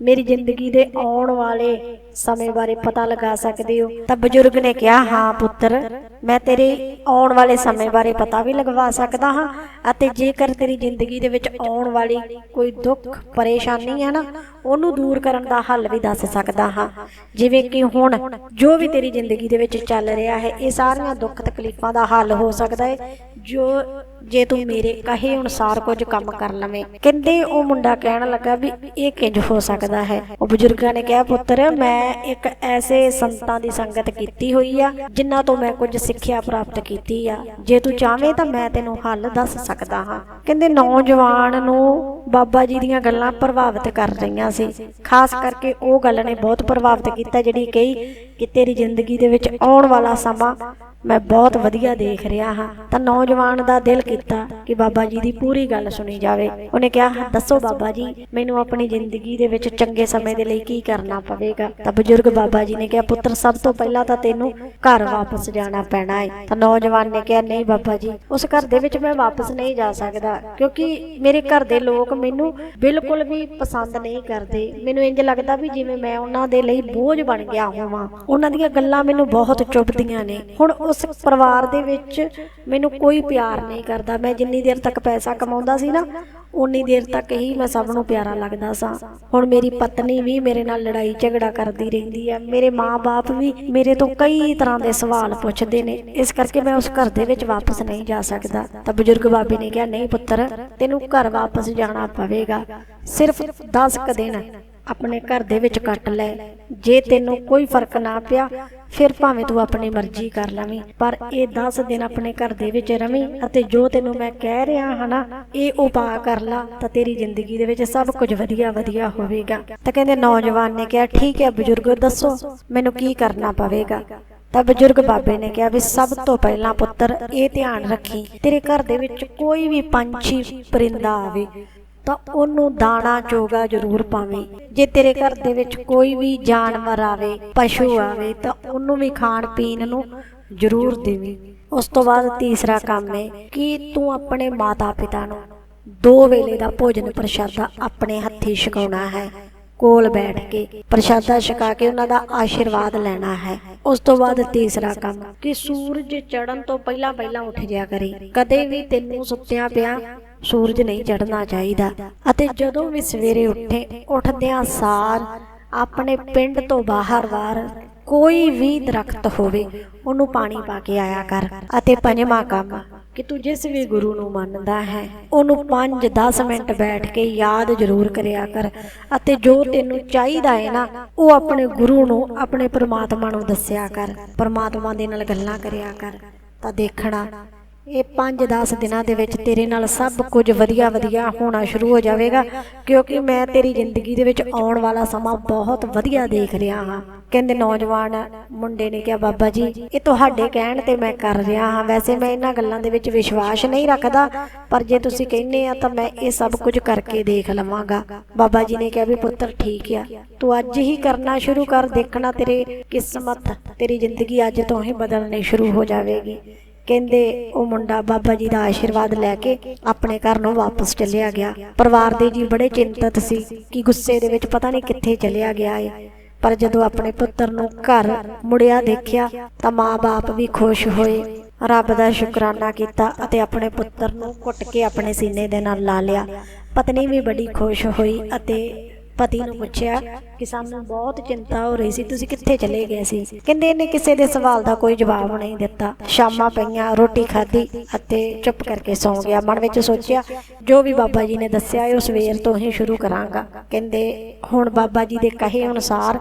ਮੇਰੀ ਜ਼ਿੰਦਗੀ ਦੇ ਆਉਣ ਵਾਲੇ ਸਮੇਂ ਬਾਰੇ ਪਤਾ ਲਗਾ ਸਕਦੇ ਹੋ। ਤਾਂ ਬਜ਼ੁਰਗ ਨੇ ਕਿਹਾ, ਹਾਂ ਪੁੱਤਰ, ਮੈਂ ਤੇਰੇ ਆਉਣ ਵਾਲੇ ਸਮੇਂ ਬਾਰੇ ਪਤਾ ਵੀ ਲਗਵਾ ਸਕਦਾ ਹਾਂ ਅਤੇ ਜੇਕਰ ਤੇਰੀ ਜ਼ਿੰਦਗੀ ਦੇ ਵਿੱਚ ਆਉਣ ਵਾਲੀ ਕੋਈ ਦੁੱਖ, ਪਰੇਸ਼ਾਨੀ ਹੈ ਨਾ, ਉਹਨੂੰ ਦੂਰ ਕਰਨ ਦਾ ਹੱਲ ਵੀ ਦੱਸ ਸਕਦਾ ਹਾਂ। ਜਿਵੇਂ ਕਿ ਹੁਣ ਜੋ ਵੀ ਤੇਰੀ ਜ਼ਿੰਦਗੀ ਦੇ ਵਿੱਚ ਚੱਲ ਰਿਹਾ ਹੈ, ਇਹ ਸਾਰੀਆਂ ਦੁੱਖ ਤਕਲੀਫਾਂ ਦਾ ਹੱਲ ਹੋ ਸਕਦਾ ਹੈ। ਜੋ, ਜੇ ਤੂੰ ਮੇਰੇ ਕਹੇ ਅਨੁਸਾਰ ਕੁਝ ਕੰਮ ਕਰ ਲਵੇਂ। ਕਹਿੰਦੇ ਉਹ ਮੁੰਡਾ ਕਹਿਣ ਲੱਗਾ ਵੀ ਇਹ ਕਿੰਜ ਹੋ ਸਕਦਾ ਹੈ। ਉਹ ਬਜ਼ੁਰਗਾਂ ਨੇ ਕਿਹਾ, ਪੁੱਤਰ, ਮੈਂ ਇੱਕ ਐਸੇ ਸੰਤਾਂ ਦੀ ਸੰਗਤ ਕੀਤੀ ਹੋਈ ਆ, ਜਿਨ੍ਹਾਂ ਤੋਂ ਮੈਂ ਕੁਝ ਸਿੱਖਿਆ ਪ੍ਰਾਪਤ ਕੀਤੀ ਆ। ਜੇ ਤੂੰ ਚਾਹਵੇਂ ਤਾਂ ਮੈਂ ਤੈਨੂੰ ਹੱਲ ਦੱਸ ਸਕਦਾ ਹਾਂ। ਕਹਿੰਦੇ ਨੌਜਵਾਨ ਨੂੰ ਬਾਬਾ ਜੀ ਦੀਆਂ ਗੱਲਾਂ ਪ੍ਰਭਾਵਿਤ ਕਰ ਰਹੀਆਂ ਸੀ। ਖਾਸ ਕਰਕੇ ਉਹ ਗੱਲ ਨੇ ਬਹੁਤ ਪ੍ਰਭਾਵਿਤ ਕੀਤਾ, ਜਿਹੜੀ ਕਹੀ ਕਿ ਤੇਰੀ ਜ਼ਿੰਦਗੀ ਦੇ ਵਿੱਚ ਆਉਣ ਵਾਲਾ ਸਮਾਂ ਮੈਂ ਬਹੁਤ ਵਧੀਆ ਦੇਖ ਰਿਹਾ ਹਾਂ। ਤਾਂ ਨੌਜਵਾਨ ਦਾ ਦਿਲ ਕੀਤਾ ਕਿ ਬਾਬਾ ਜੀ ਦੀ ਪੂਰੀ ਗੱਲ ਸੁਣੀ ਜਾਵੇ। ਉਹਨੇ ਕਿਹਾ ਦੱਸੋ ਬਾਬਾ ਜੀ, ਮੈਨੂੰ ਆਪਣੀ ਜ਼ਿੰਦਗੀ ਦੇ ਵਿੱਚ ਚੰਗੇ ਸਮੇਂ ਦੇ ਲਈ ਕੀ ਕਰਨਾ ਪਵੇਗਾ? ਤਾਂ ਬਜ਼ੁਰਗ ਬਾਬਾ ਜੀ ਨੇ ਕਿਹਾ, ਪੁੱਤਰ, ਸਭ ਤੋਂ ਪਹਿਲਾਂ ਤਾਂ ਤੈਨੂੰ ਘਰ ਵਾਪਸ ਜਾਣਾ ਪੈਣਾ ਹੈ ਤਾਂ ਨੌਜਵਾਨ ਨੇ ਕਿਹਾ, ਨਹੀਂ ਬਾਬਾ ਜੀ, ਉਸ ਘਰ ਦੇ ਵਿੱਚ ਮੈਂ ਵਾਪਸ ਨਹੀਂ ਜਾ ਸਕਦਾ, ਕਿਉਂਕਿ ਮੇਰੇ ਘਰ ਦੇ ਲੋਕ ਮੈਨੂੰ ਬਿਲਕੁਲ ਵੀ ਪਸੰਦ ਨਹੀਂ ਕਰਦੇ। ਮੈਨੂੰ ਇੰਜ ਲੱਗਦਾ ਵੀ ਜਿਵੇਂ ਮੈਂ ਉਹਨਾਂ ਦੇ ਲਈ ਬੋਝ ਬਣ ਗਿਆ ਹੋਵਾਂ। ਉਹਨਾਂ ਦੀਆਂ ਗੱਲਾਂ ਮੈਨੂੰ ਬਹੁਤ ਚੁੱਭਦੀਆਂ ਨੇ। ਹੁਣ ਉਸ ਪਰਿਵਾਰ ਦੇ ਵਿੱਚ ਮੈਨੂੰ ਕੋਈ ਪਿਆਰ ਨਹੀਂ ਕਰਦਾ। ਮੈਂ ਜਿੰਨੀ ਦੇਰ ਤੱਕ ਪੈਸਾ ਕਮਾਉਂਦਾ ਸੀ ਨਾ ਉਨੀ ਦੇਰ ਤੱਕ ਹੀ ਮੈਂ ਸਭ ਨੂੰ ਪਿਆਰਾ ਲੱਗਦਾ ਸਾਂ। ਹੁਣ ਮੇਰੀ ਪਤਨੀ ਵੀ ਮੇਰੇ ਨਾਲ ਲੜਾਈ ਝਗੜਾ ਕਰਦੀ ਰਹਿੰਦੀ ਹੈ। ਮੇਰੇ ਮਾਪੇ ਵੀ ਮੇਰੇ ਤੋਂ ਕਈ ਤਰ੍ਹਾਂ ਦੇ ਸਵਾਲ ਪੁੱਛਦੇ ਨੇ। ਇਸ ਕਰਕੇ ਮੈਂ ਉਸ ਘਰ ਦੇ ਵਿੱਚ ਵਾਪਸ ਨਹੀਂ ਜਾ ਸਕਦਾ। ਤਾਂ ਬਜ਼ੁਰਗ ਬਾਬੇ ਨੇ ਕਿਹਾ, ਨਹੀਂ ਪੁੱਤਰ, ਤੈਨੂੰ ਘਰ ਵਾਪਸ ਜਾਣਾ ਪਵੇਗਾ। ਸਿਰਫ 10 ਕ ਦਿਨ ਆਪਣੇ ਘਰ ਦੇ ਵਿੱਚ ਕੱਟ ਲੈ। ਜੇ ਤੈਨੂੰ ਕੋਈ ਫ਼ਰਕ ਨਾ ਪਿਆ, ਫਿਰ ਭਾਵੇਂ ਤੂੰ ਆਪਣੀ ਮਰਜ਼ੀ ਕਰ ਲਵੀਂ, ਪਰ ਇਹ 10 ਦਿਨ ਆਪਣੇ ਘਰ ਦੇ ਵਿੱਚ ਰਵੀਂ ਅਤੇ ਜੋ ਤੈਨੂੰ ਮੈਂ ਕਹਿ ਰਿਹਾ ਹਾਂ ਇਹ ਉਪਾਅ ਕਰ ਲਾ ਤਾਂ ਤੇਰੀ ਜ਼ਿੰਦਗੀ ਦੇ ਵਿੱਚ ਸਭ ਕੁਝ ਵਧੀਆ ਵਧੀਆ ਹੋਵੇਗਾ। ਤਾਂ ਕਹਿੰਦੇ ਨੌਜਵਾਨ ਨੇ ਕਿਹਾ, ਠੀਕ ਹੈ ਬਜ਼ੁਰਗ, ਦੱਸੋ ਮੈਨੂੰ ਕੀ ਕਰਨਾ ਪਵੇਗਾ? ਤਾਂ ਬਜ਼ੁਰਗ ਬਾਬੇ ਨੇ ਕਿਹਾ ਵੀ ਸਭ ਤੋਂ ਪਹਿਲਾਂ ਪੁੱਤਰ, ਇਹ ਧਿਆਨ ਰੱਖੀ, ਤੇਰੇ ਘਰ ਦੇ ਵਿੱਚ ਕੋਈ ਵੀ ਪੰਛੀ, ਪਰਿੰਦਾ ਆਵੇ। ਤਾਂ ਉਹਨੂੰ ਦਾਣਾ ਚੋਗਾ ਜ਼ਰੂਰ ਪਾਵੇਂ। ਜੇ ਤੇਰੇ ਘਰ ਦੇ ਵਿੱਚ ਕੋਈ ਵੀ ਜਾਨਵਰ ਆਵੇ, ਪਸ਼ੂ ਆਵੇ, ਤਾਂ ਉਹਨੂੰ ਵੀ ਖਾਣ ਪੀਣ ਨੂੰ ਜ਼ਰੂਰ ਦੇਵੇਂ। ਉਸ ਤੋਂ ਬਾਅਦ ਤੀਸਰਾ ਕੰਮ ਹੈ ਕਿ ਤੂੰ ਆਪਣੇ ਮਾਤਾ ਪਿਤਾ ਨੂੰ ਦੋ ਵੇਲੇ ਦਾ ਭੋਜਨ ਪ੍ਰਸ਼ਾਦਾ ਆਪਣੇ ਹੱਥੀ ਛਕਾਉਣਾ ਹੈ। ਕੋਲ ਬੈਠ ਕੇ ਪ੍ਰਸ਼ਾਦਾ ਛਕਾ ਕੇ ਉਹਨਾਂ ਦਾ ਆਸ਼ੀਰਵਾਦ ਲੈਣਾ ਹੈ। ਉਸ ਤੋਂ ਬਾਅਦ ਤੀਸਰਾ ਕੰਮ, ਕਿ ਸੂਰਜ ਚੜਨ ਤੋਂ ਪਹਿਲਾਂ ਪਹਿਲਾਂ ਉੱਠ ਜਾ ਕਰੇ। ਕਦੇ ਵੀ ਤੈਨੂੰ ਸੁੱਤਿਆਂ ਪਿਆ ਸੂਰਜ ਨਹੀਂ ਚੜ੍ਹਨਾ ਚਾਹੀਦਾ। ਅਤੇ ਜਦੋਂ ਵੀ ਸਵੇਰੇ ਉੱਠੇ, ਉੱਠਦਿਆਂ ਸਾਰ ਆਪਣੇ ਪਿੰਡ ਤੋਂ ਬਾਹਰ-ਬਾਹਰ ਕੋਈ ਵੀ ਦਰਖਤ ਹੋਵੇ, ਉਹਨੂੰ ਪਾਣੀ ਪਾ ਕੇ ਆਇਆ ਕਰ। ਅਤੇ ਪੰਜਵਾਂ ਕੰਮ, ਕਿ ਤੂੰ ਜਿਸ ਵੀ ਗੁਰੂ ਨੂੰ ਮੰਨਦਾ ਹੈ, ਉਹਨੂੰ 5-10 ਮਿੰਟ ਬੈਠ ਕੇ ਯਾਦ ਜ਼ਰੂਰ ਕਰਿਆ ਕਰ। ਅਤੇ ਜੋ ਤੈਨੂੰ ਚਾਹੀਦਾ ਹੈ ਨਾ, ਉਹ ਆਪਣੇ ਗੁਰੂ ਨੂੰ, ਆਪਣੇ ਪ੍ਰਮਾਤਮਾ ਨੂੰ ਦੱਸਿਆ ਕਰ। ਪ੍ਰਮਾਤਮਾ ਦੇ ਨਾਲ ਗੱਲਾਂ ਕਰਿਆ ਕਰ। ਤਾਂ ਦੇਖਣਾ ਇਹ 5-10 ਦਿਨਾਂ ਦੇ ਵਿੱਚ ਤੇਰੇ ਨਾਲ ਸਭ ਕੁਝ ਵਧੀਆ ਵਧੀਆ ਹੋਣਾ ਸ਼ੁਰੂ ਹੋ ਜਾਵੇਗਾ, ਕਿਉਂਕਿ ਮੈਂ ਤੇਰੀ ਜ਼ਿੰਦਗੀ ਦੇ ਵਿੱਚ ਆਉਣ ਵਾਲਾ ਸਮਾਂ ਬਹੁਤ ਵਧੀਆ ਦੇਖ ਰਿਹਾ ਹਾਂ। ਕਹਿੰਦੇ ਨੌਜਵਾਨ ਮੁੰਡੇ ਨੇ ਕਿਹਾ, ਬਾਬਾ ਜੀ, ਇਹ ਤੁਹਾਡੇ ਕਹਿਣ ਤੇ ਮੈਂ ਕਰ ਰਿਹਾ ਹਾਂ। ਵੈਸੇ ਮੈਂ ਇਹਨਾਂ ਗੱਲਾਂ ਦੇ ਵਿੱਚ ਵਿਸ਼ਵਾਸ ਨਹੀਂ ਰੱਖਦਾ, ਪਰ ਜੇ ਤੁਸੀਂ ਕਹਿੰਦੇ ਆ ਤਾਂ ਮੈਂ ਇਹ ਸਭ ਕੁਝ ਕਰਕੇ ਦੇਖ ਲਵਾਂਗਾ। ਬਾਬਾ ਜੀ ਨੇ ਕਿਹਾ ਵੀ ਪੁੱਤਰ, ਠੀਕ ਆ, ਤੂੰ ਅੱਜ ਹੀ ਕਰਨਾ ਸ਼ੁਰੂ ਕਰ, ਦੇਖਣਾ ਤੇਰੇ ਕਿਸਮਤ, ਤੇਰੀ ਜ਼ਿੰਦਗੀ ਅੱਜ ਤੋਂ ਹੀ ਬਦਲਣੀ ਸ਼ੁਰੂ ਹੋ ਜਾਵੇਗੀ। ਕਹਿੰਦੇ ਉਹ ਮੁੰਡਾ ਬਾਬਾ ਜੀ ਦਾ ਆਸ਼ੀਰਵਾਦ ਲੈ ਕੇ ਆਪਣੇ ਘਰ ਨੂੰ ਵਾਪਸ ਚੱਲਿਆ ਗਿਆ। ਪਰਿਵਾਰ ਦੇ ਜੀ ਬੜੇ ਚਿੰਤਤ ਸੀ ਕਿ ਗੁੱਸੇ ਦੇ ਵਿੱਚ ਪਤਾ ਨਹੀਂ ਕਿੱਥੇ ਚਲਿਆ ਗਿਆ ਹੈ ਪਰ ਜਦੋਂ ਆਪਣੇ ਪੁੱਤਰ ਨੂੰ ਘਰ ਮੁੜਿਆ ਦੇਖਿਆ ਤਾਂ ਮਾਂ-ਬਾਪ ਵੀ ਖੁਸ਼ ਹੋਏ। ਰੱਬ ਦਾ ਸ਼ੁਕਰਾਨਾ ਕੀਤਾ ਅਤੇ ਆਪਣੇ ਪੁੱਤਰ ਨੂੰ ਘੁੱਟ ਕੇ ਆਪਣੇ ਸੀਨੇ ਦੇ ਨਾਲ ਲਾ ਲਿਆ। ਪਤਨੀ ਵੀ ਬੜੀ ਖੁਸ਼ ਹੋਈ ਅਤੇ ਪਤੀ ਨੂੰ ਪੁੱਛਿਆ ਕਿ ਸਾਨੂੰ ਬਹੁਤ ਚਿੰਤਾ ਹੋ ਰਹੀ ਸੀ, ਤੁਸੀਂ ਕਿੱਥੇ ਚਲੇ ਗਏ ਸੀ? ਕਹਿੰਦੇ ਇਹਨੇ ਕਿਸੇ ਦੇ ਸਵਾਲ ਦਾ ਕੋਈ ਜਵਾਬ ਨਹੀਂ ਦਿੱਤਾ। ਸ਼ਾਮਾਂ ਪਈਆਂ, ਰੋਟੀ ਖਾਧੀ ਅਤੇ ਚੁੱਪ ਕਰਕੇ ਸੌਂ ਗਿਆ। ਮਨ ਵਿੱਚ ਸੋਚਿਆ, ਜੋ ਵੀ ਬਾਬਾ ਜੀ ਨੇ ਦੱਸਿਆ, ਇਹ ਸਵੇਰ ਤੋਂ ਹੀ ਸ਼ੁਰੂ ਕਰਾਂਗਾ। ਕਹਿੰਦੇ, ਹੁਣ ਬਾਬਾ ਜੀ ਦੇ ਕਹੇ ਅਨੁਸਾਰ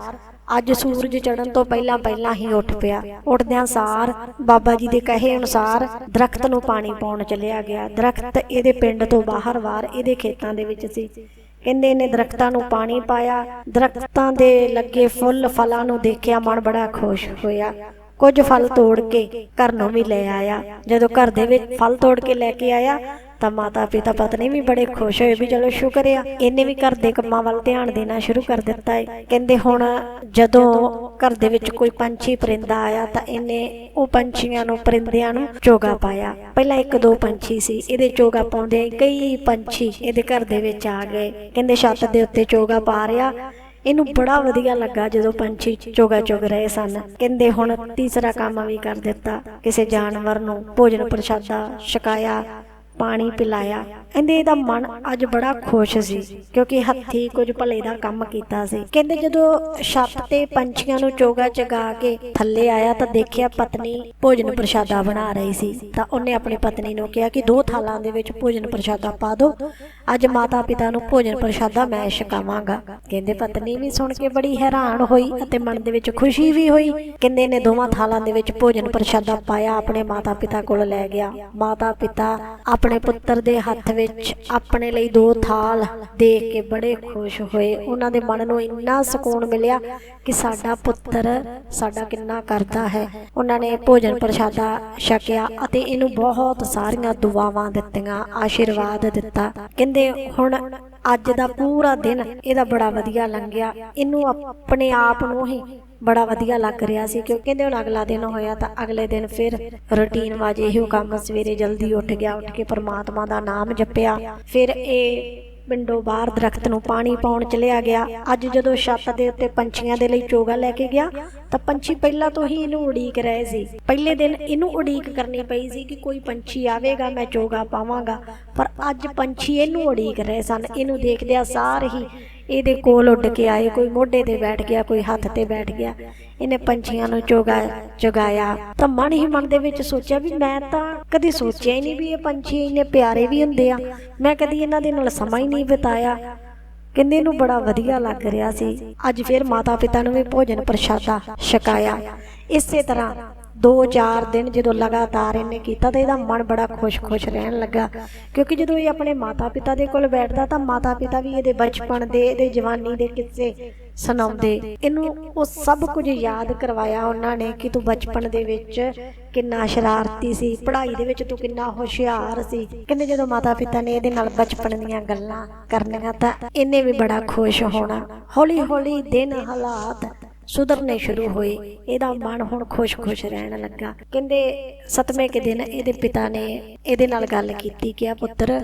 ਅੱਜ ਸੂਰਜ ਚੜਨ ਤੋਂ ਪਹਿਲਾਂ ਪਹਿਲਾਂ ਹੀ ਉੱਠ ਪਿਆ। ਉੱਠਦਿਆਂ ਸਾਰ ਬਾਬਾ ਜੀ ਦੇ ਕਹੇ ਅਨੁਸਾਰ ਦਰਖਤ ਨੂੰ ਪਾਣੀ ਪਾਉਣ ਚਲਿਆ ਗਿਆ। ਦਰਖਤ ਇਹਦੇ ਪਿੰਡ ਤੋਂ ਬਾਹਰ ਵਾਰ ਇਹਦੇ ਖੇਤਾਂ ਦੇ ਵਿੱਚ ਸੀ। ਕਹਿੰਦੇ ਇਹਨੇ ਦਰਖਤਾਂ ਨੂੰ ਪਾਣੀ ਪਾਇਆ, ਦਰਖਤਾਂ ਦੇ ਲੱਗੇ ਫੁੱਲ ਫਲਾਂ ਨੂੰ ਦੇਖਿਆ, ਮਨ ਬੜਾ ਖੁਸ਼ ਹੋਇਆ। ਕੁਝ ਫਲ ਤੋੜ ਕੇ ਘਰ ਨੂੰ ਵੀ ਲੈ ਆਇਆ। ਜਦੋਂ ਘਰ ਦੇ ਵਿੱਚ ਫਲ ਤੋੜ ਕੇ ਲੈ ਕੇ ਆਇਆ ਤਾਂ ਮਾਤਾ ਪਿਤਾ ਪਤਨੀ ਵੀ ਬੜੇ ਖੁਸ਼ ਹੋਏ ਵੀ ਚਲੋ ਸ਼ੁਕਰ ਆ, ਇਹਨੇ ਵੀ ਘਰ ਦੇ ਕੰਮਾਂ ਵੱਲ ਧਿਆਨ ਦੇਣਾ ਸ਼ੁਰੂ ਕਰ ਦਿੱਤਾ ਹੈ ਕਹਿੰਦੇ ਹੁਣ ਜਦੋਂ ਘਰ ਦੇ ਵਿੱਚ ਕੋਈ ਪੰਛੀ ਪਰਿੰਦਾ ਆਇਆ ਤਾਂ ਇਹਨੇ ਉਹ ਪੰਛੀਆਂ ਨੂੰ, ਪਰਿੰਦਿਆਂ ਨੂੰ ਚੋਗਾ ਪਾਇਆ। ਪਹਿਲਾਂ ਇੱਕ ਦੋ ਪੰਛੀ ਸੀ, ਇਹਦੇ ਚੋਗਾ ਪਾਉਂਦੇ ਕਈ ਪੰਛੀ ਇਹਦੇ ਘਰ ਦੇ ਵਿੱਚ ਆ ਗਏ। ਕਹਿੰਦੇ ਛੱਤ ਦੇ ਉੱਤੇ ਚੋਗਾ ਪਾ ਰਿਹਾ। ਇਹਨੂੰ ਬੜਾ ਵਧੀਆ ਲੱਗਾ ਜਦੋਂ ਪੰਛੀ ਚੋਗਾ ਚੁਗ ਰਹੇ ਸਨ। ਕਹਿੰਦੇ ਹੁਣ ਤੀਸਰਾ ਕੰਮ ਵੀ ਕਰ ਦਿੱਤਾ, ਕਿਸੇ ਜਾਨਵਰ ਨੂੰ ਭੋਜਨ ਪ੍ਰਸ਼ਾਦਾ ਛਕਾਇਆ। ਪਾਣੀ ਪਿਲਾਇਆ। ਕਹਿੰਦੇ ਇਹਦਾ ਮਨ ਅੱਜ ਬੜਾ ਖੁਸ਼ ਸੀ ਕਿਉਂਕਿ ਹੱਥੀ ਕੁਝ ਭਲੇ ਦਾ ਕੰਮ ਕੀਤਾ ਸੀ। ਕਹਿੰਦੇ ਜਦੋਂ ਛੱਤ ਤੇ ਪੰਛੀਆਂ ਨੂੰ ਚੋਗਾ ਚਗਾ ਕੇ ਥੱਲੇ ਆਇਆ ਤਾਂ ਦੇਖਿਆ ਪਤਨੀ ਭੋਜਨ ਪ੍ਰਸ਼ਾਦਾ ਬਣਾ ਰਹੀ ਸੀ। ਤਾਂ ਉਹਨੇ ਆਪਣੀ ਪਤਨੀ ਨੂੰ ਕਿਹਾ ਕਿ ਦੋ ਥਾਲਾਂ ਦੇ ਵਿੱਚ ਭੋਜਨ ਪ੍ਰਸ਼ਾਦਾ ਪਾ ਦਿਓ ਅੱਜ ਮਾਤਾ ਪਿਤਾ ਨੂੰ ਭੋਜਨ ਪ੍ਰਸ਼ਾਦਾ ਮੈਂ ਛਕਾਵਾਂਗਾ। ਕਹਿੰਦੇ ਪਤਨੀ ਵੀ ਸੁਣ ਕੇ ਬੜੀ ਹੈਰਾਨ ਹੋਈ ਅਤੇ ਮਨ ਦੇ ਵਿੱਚ ਖੁਸ਼ੀ ਵੀ ਹੋਈ। ਕਹਿੰਦੇ ਨੇ ਦੋਵਾਂ ਥਾਲਾਂ ਦੇ ਵਿੱਚ ਭੋਜਨ ਪ੍ਰਸ਼ਾਦਾ ਪਾਇਆ ਆਪਣੇ ਮਾਤਾ ਪਿਤਾ ਕੋਲ ਲੈ ਗਿਆ ਮਾਤਾ ਪਿਤਾ ਆਪਣੇ ਪੁੱਤਰ ਦੇ ਹੱਥ ਵਿੱਚ ਆਪਣੇ ਲਈ ਦੋ ਥਾਲ ਦੇਖ ਕੇ ਬੜੇ ਖੁਸ਼ ਹੋਏ। ਉਹਨਾਂ ਦੇ ਮਨ ਨੂੰ ਇੰਨਾ ਸਕੂਨ ਮਿਲਿਆ ਕਿ ਸਾਡਾ ਪੁੱਤਰ ਸਾਡਾ ਕਿੰਨਾ ਕਰਦਾ ਹੈ। ਉਹਨਾਂ ਨੇ ਭੋਜਨ ਪ੍ਰਸ਼ਾਦਾ ਛਕਿਆ ਅਤੇ ਇਹਨੂੰ ਬਹੁਤ ਸਾਰੀਆਂ ਦੁਆਵਾਂ ਦਿੱਤੀਆਂ, ਆਸ਼ੀਰਵਾਦ ਦਿੱਤਾ। ਕਹਿੰਦੇ, ਹੁਣ ਅੱਜ ਦਾ ਪੂਰਾ ਦਿਨ ਇਹਦਾ ਬੜਾ ਵਧੀਆ ਲੰਘਿਆ। ਇਹਨੂੰ ਆਪਣੇ ਆਪ ਨੂੰ ਹੀ ਬੜਾ ਵਧੀਆ ਲੱਗ ਰਿਹਾ ਸੀ, ਕਿਉਂਕਿ ਕਹਿੰਦੇ ਹੁਣ ਅਗਲਾ ਦਿਨ ਹੋਇਆ ਤਾਂ ਅਗਲੇ ਦਿਨ ਫਿਰ ਰੁਟੀਨ ਵਾਜੇ ਇਹੋ ਕੰਮ ਸਵੇਰੇ ਜਲਦੀ ਉੱਠ ਗਿਆ, ਉੱਠ ਕੇ ਪਰਮਾਤਮਾ ਦਾ ਨਾਮ ਜਪਿਆ। ਫਿਰ ਇਹ ਪਿੰਡੋਂ ਬਾਹਰ ਦਰਖਤ ਨੂੰ ਪਾਣੀ ਪਾਉਣ ਚਲਿਆ ਗਿਆ। ਅੱਜ ਜਦੋਂ ਛੱਤ ਦੇ ਉੱਤੇ ਪੰਛੀਆਂ ਦੇ ਲਈ ਚੋਗਾ ਲੈ ਕੇ ਗਿਆ, ਤਾਂ ਪੰਛੀ ਪਹਿਲਾਂ ਤੋਂ ਹੀ ਇਹਨੂੰ ਉਡੀਕ ਰਹੇ ਸੀ। ਪਹਿਲੇ ਦਿਨ ਇਹਨੂੰ ਉਡੀਕ ਕਰਨੀ ਪਈ ਸੀ ਕਿ ਕੋਈ ਪੰਛੀ ਆਵੇਗਾ, ਮੈਂ ਚੋਗਾ ਪਾਵਾਂਗਾ, ਪਰ ਅੱਜ ਪੰਛੀ ਇਹਨੂੰ ਉਡੀਕ ਰਹੇ ਸਨ। ਇਹਨੂੰ ਦੇਖਦਿਆਂ ਸਾਰ ਹੀ ਇਹਦੇ ਕੋਲ ਉੱਡ ਕੇ ਆਏ, ਕੋਈ ਮੋਢੇ ਤੇ ਬੈਠ ਗਿਆ, ਕੋਈ ਹੱਥ ਤੇ ਬੈਠ ਗਿਆ। ਇਹਨੇ ਪੰਛੀਆਂ ਨੂੰ ਚੋਗਾ ਚੁਗਾਇਆ ਤਾਂ ਮਨ ਹੀ ਮਨ ਦੇ ਵਿੱਚ ਸੋਚਿਆ ਵੀ ਮੈਂ ਤਾਂ ਕਦੀ ਸੋਚਿਆ ਹੀ ਨਹੀਂ ਵੀ ਇਹ ਪੰਛੀ ਇੰਨੇ ਪਿਆਰੇ ਵੀ ਹੁੰਦੇ ਆ। ਮੈਂ ਕਦੀ ਇਹਨਾਂ ਦੇ ਨਾਲ ਸਮਾਂ ਹੀ ਨਹੀਂ ਬਿਤਾਇਆ। ਕਹਿੰਦੇ ਇਹਨੂੰ ਬੜਾ ਵਧੀਆ ਲੱਗ ਰਿਹਾ ਸੀ। ਅੱਜ ਫਿਰ ਮਾਤਾ ਪਿਤਾ ਨੂੰ ਵੀ ਭੋਜਨ ਪ੍ਰਸ਼ਾਦਾ ਛਕਾਇਆ। ਇਸੇ ਤਰ੍ਹਾਂ 2-4 ਦਿਨ ਜਦੋਂ ਲਗਾਤਾਰ ਇਹਨੇ ਕੀਤਾ ਤਾਂ ਇਹਦਾ ਮਨ ਬੜਾ ਖੁਸ਼-ਖੁਸ਼ ਰਹਿਣ ਲੱਗਾ। ਕਿਉਂਕਿ ਜਦੋਂ ਇਹ ਆਪਣੇ ਮਾਤਾ-ਪਿਤਾ ਦੇ ਕੋਲ ਬੈਠਦਾ ਤਾਂ ਮਾਤਾ-ਪਿਤਾ ਵੀ ਇਹਦੇ ਬਚਪਨ ਦੇ, ਇਹਦੇ ਜਵਾਨੀ ਦੇ ਕਿੱਸੇ ਸੁਣਾਉਂਦੇ। ਇਹਨੂੰ ਉਹ ਸਭ ਕੁਝ ਯਾਦ ਕਰਵਾਇਆ ਉਹਨਾਂ ਨੇ ਕਿ ਤੂੰ ਬਚਪਨ ਦੇ ਵਿੱਚ ਕਿੰਨਾ ਸ਼ਰਾਰਤੀ ਸੀ, ਪੜ੍ਹਾਈ ਦੇ ਵਿੱਚ ਤੂੰ ਕਿੰਨਾ ਹੁਸ਼ਿਆਰ ਸੀ। ਕਹਿੰਦੇ ਜਦੋਂ ਮਾਤਾ-ਪਿਤਾ ਨੇ ਇਹਦੇ ਨਾਲ ਬਚਪਨ ਦੀਆਂ ਗੱਲਾਂ ਕਰਨੀਆਂ ਤਾਂ ਇਹਨੇ ਵੀ ਬੜਾ ਖੁਸ਼ ਹੋਣਾ। ਹੌਲੀ-ਹੌਲੀ ਦਿਨ ਹਾਲਾਤ ਸੁਧਰਨੇ ਸ਼ੁਰੂ ਹੋਏ। ਇਹਦਾ ਮਨ ਹੁਣ ਖੁਸ਼-ਖੁਸ਼ ਰਹਿਣ ਲੱਗਾ। ਕਹਿੰਦੇ ਸਤਵੇਂ ਕੇ ਦਿਨ ਇਹਦੇ ਪਿਤਾ ਨੇ ਇਹਦੇ ਨਾਲ ਗੱਲ ਕੀਤੀ ਕਿ ਆ ਪੁੱਤਰ,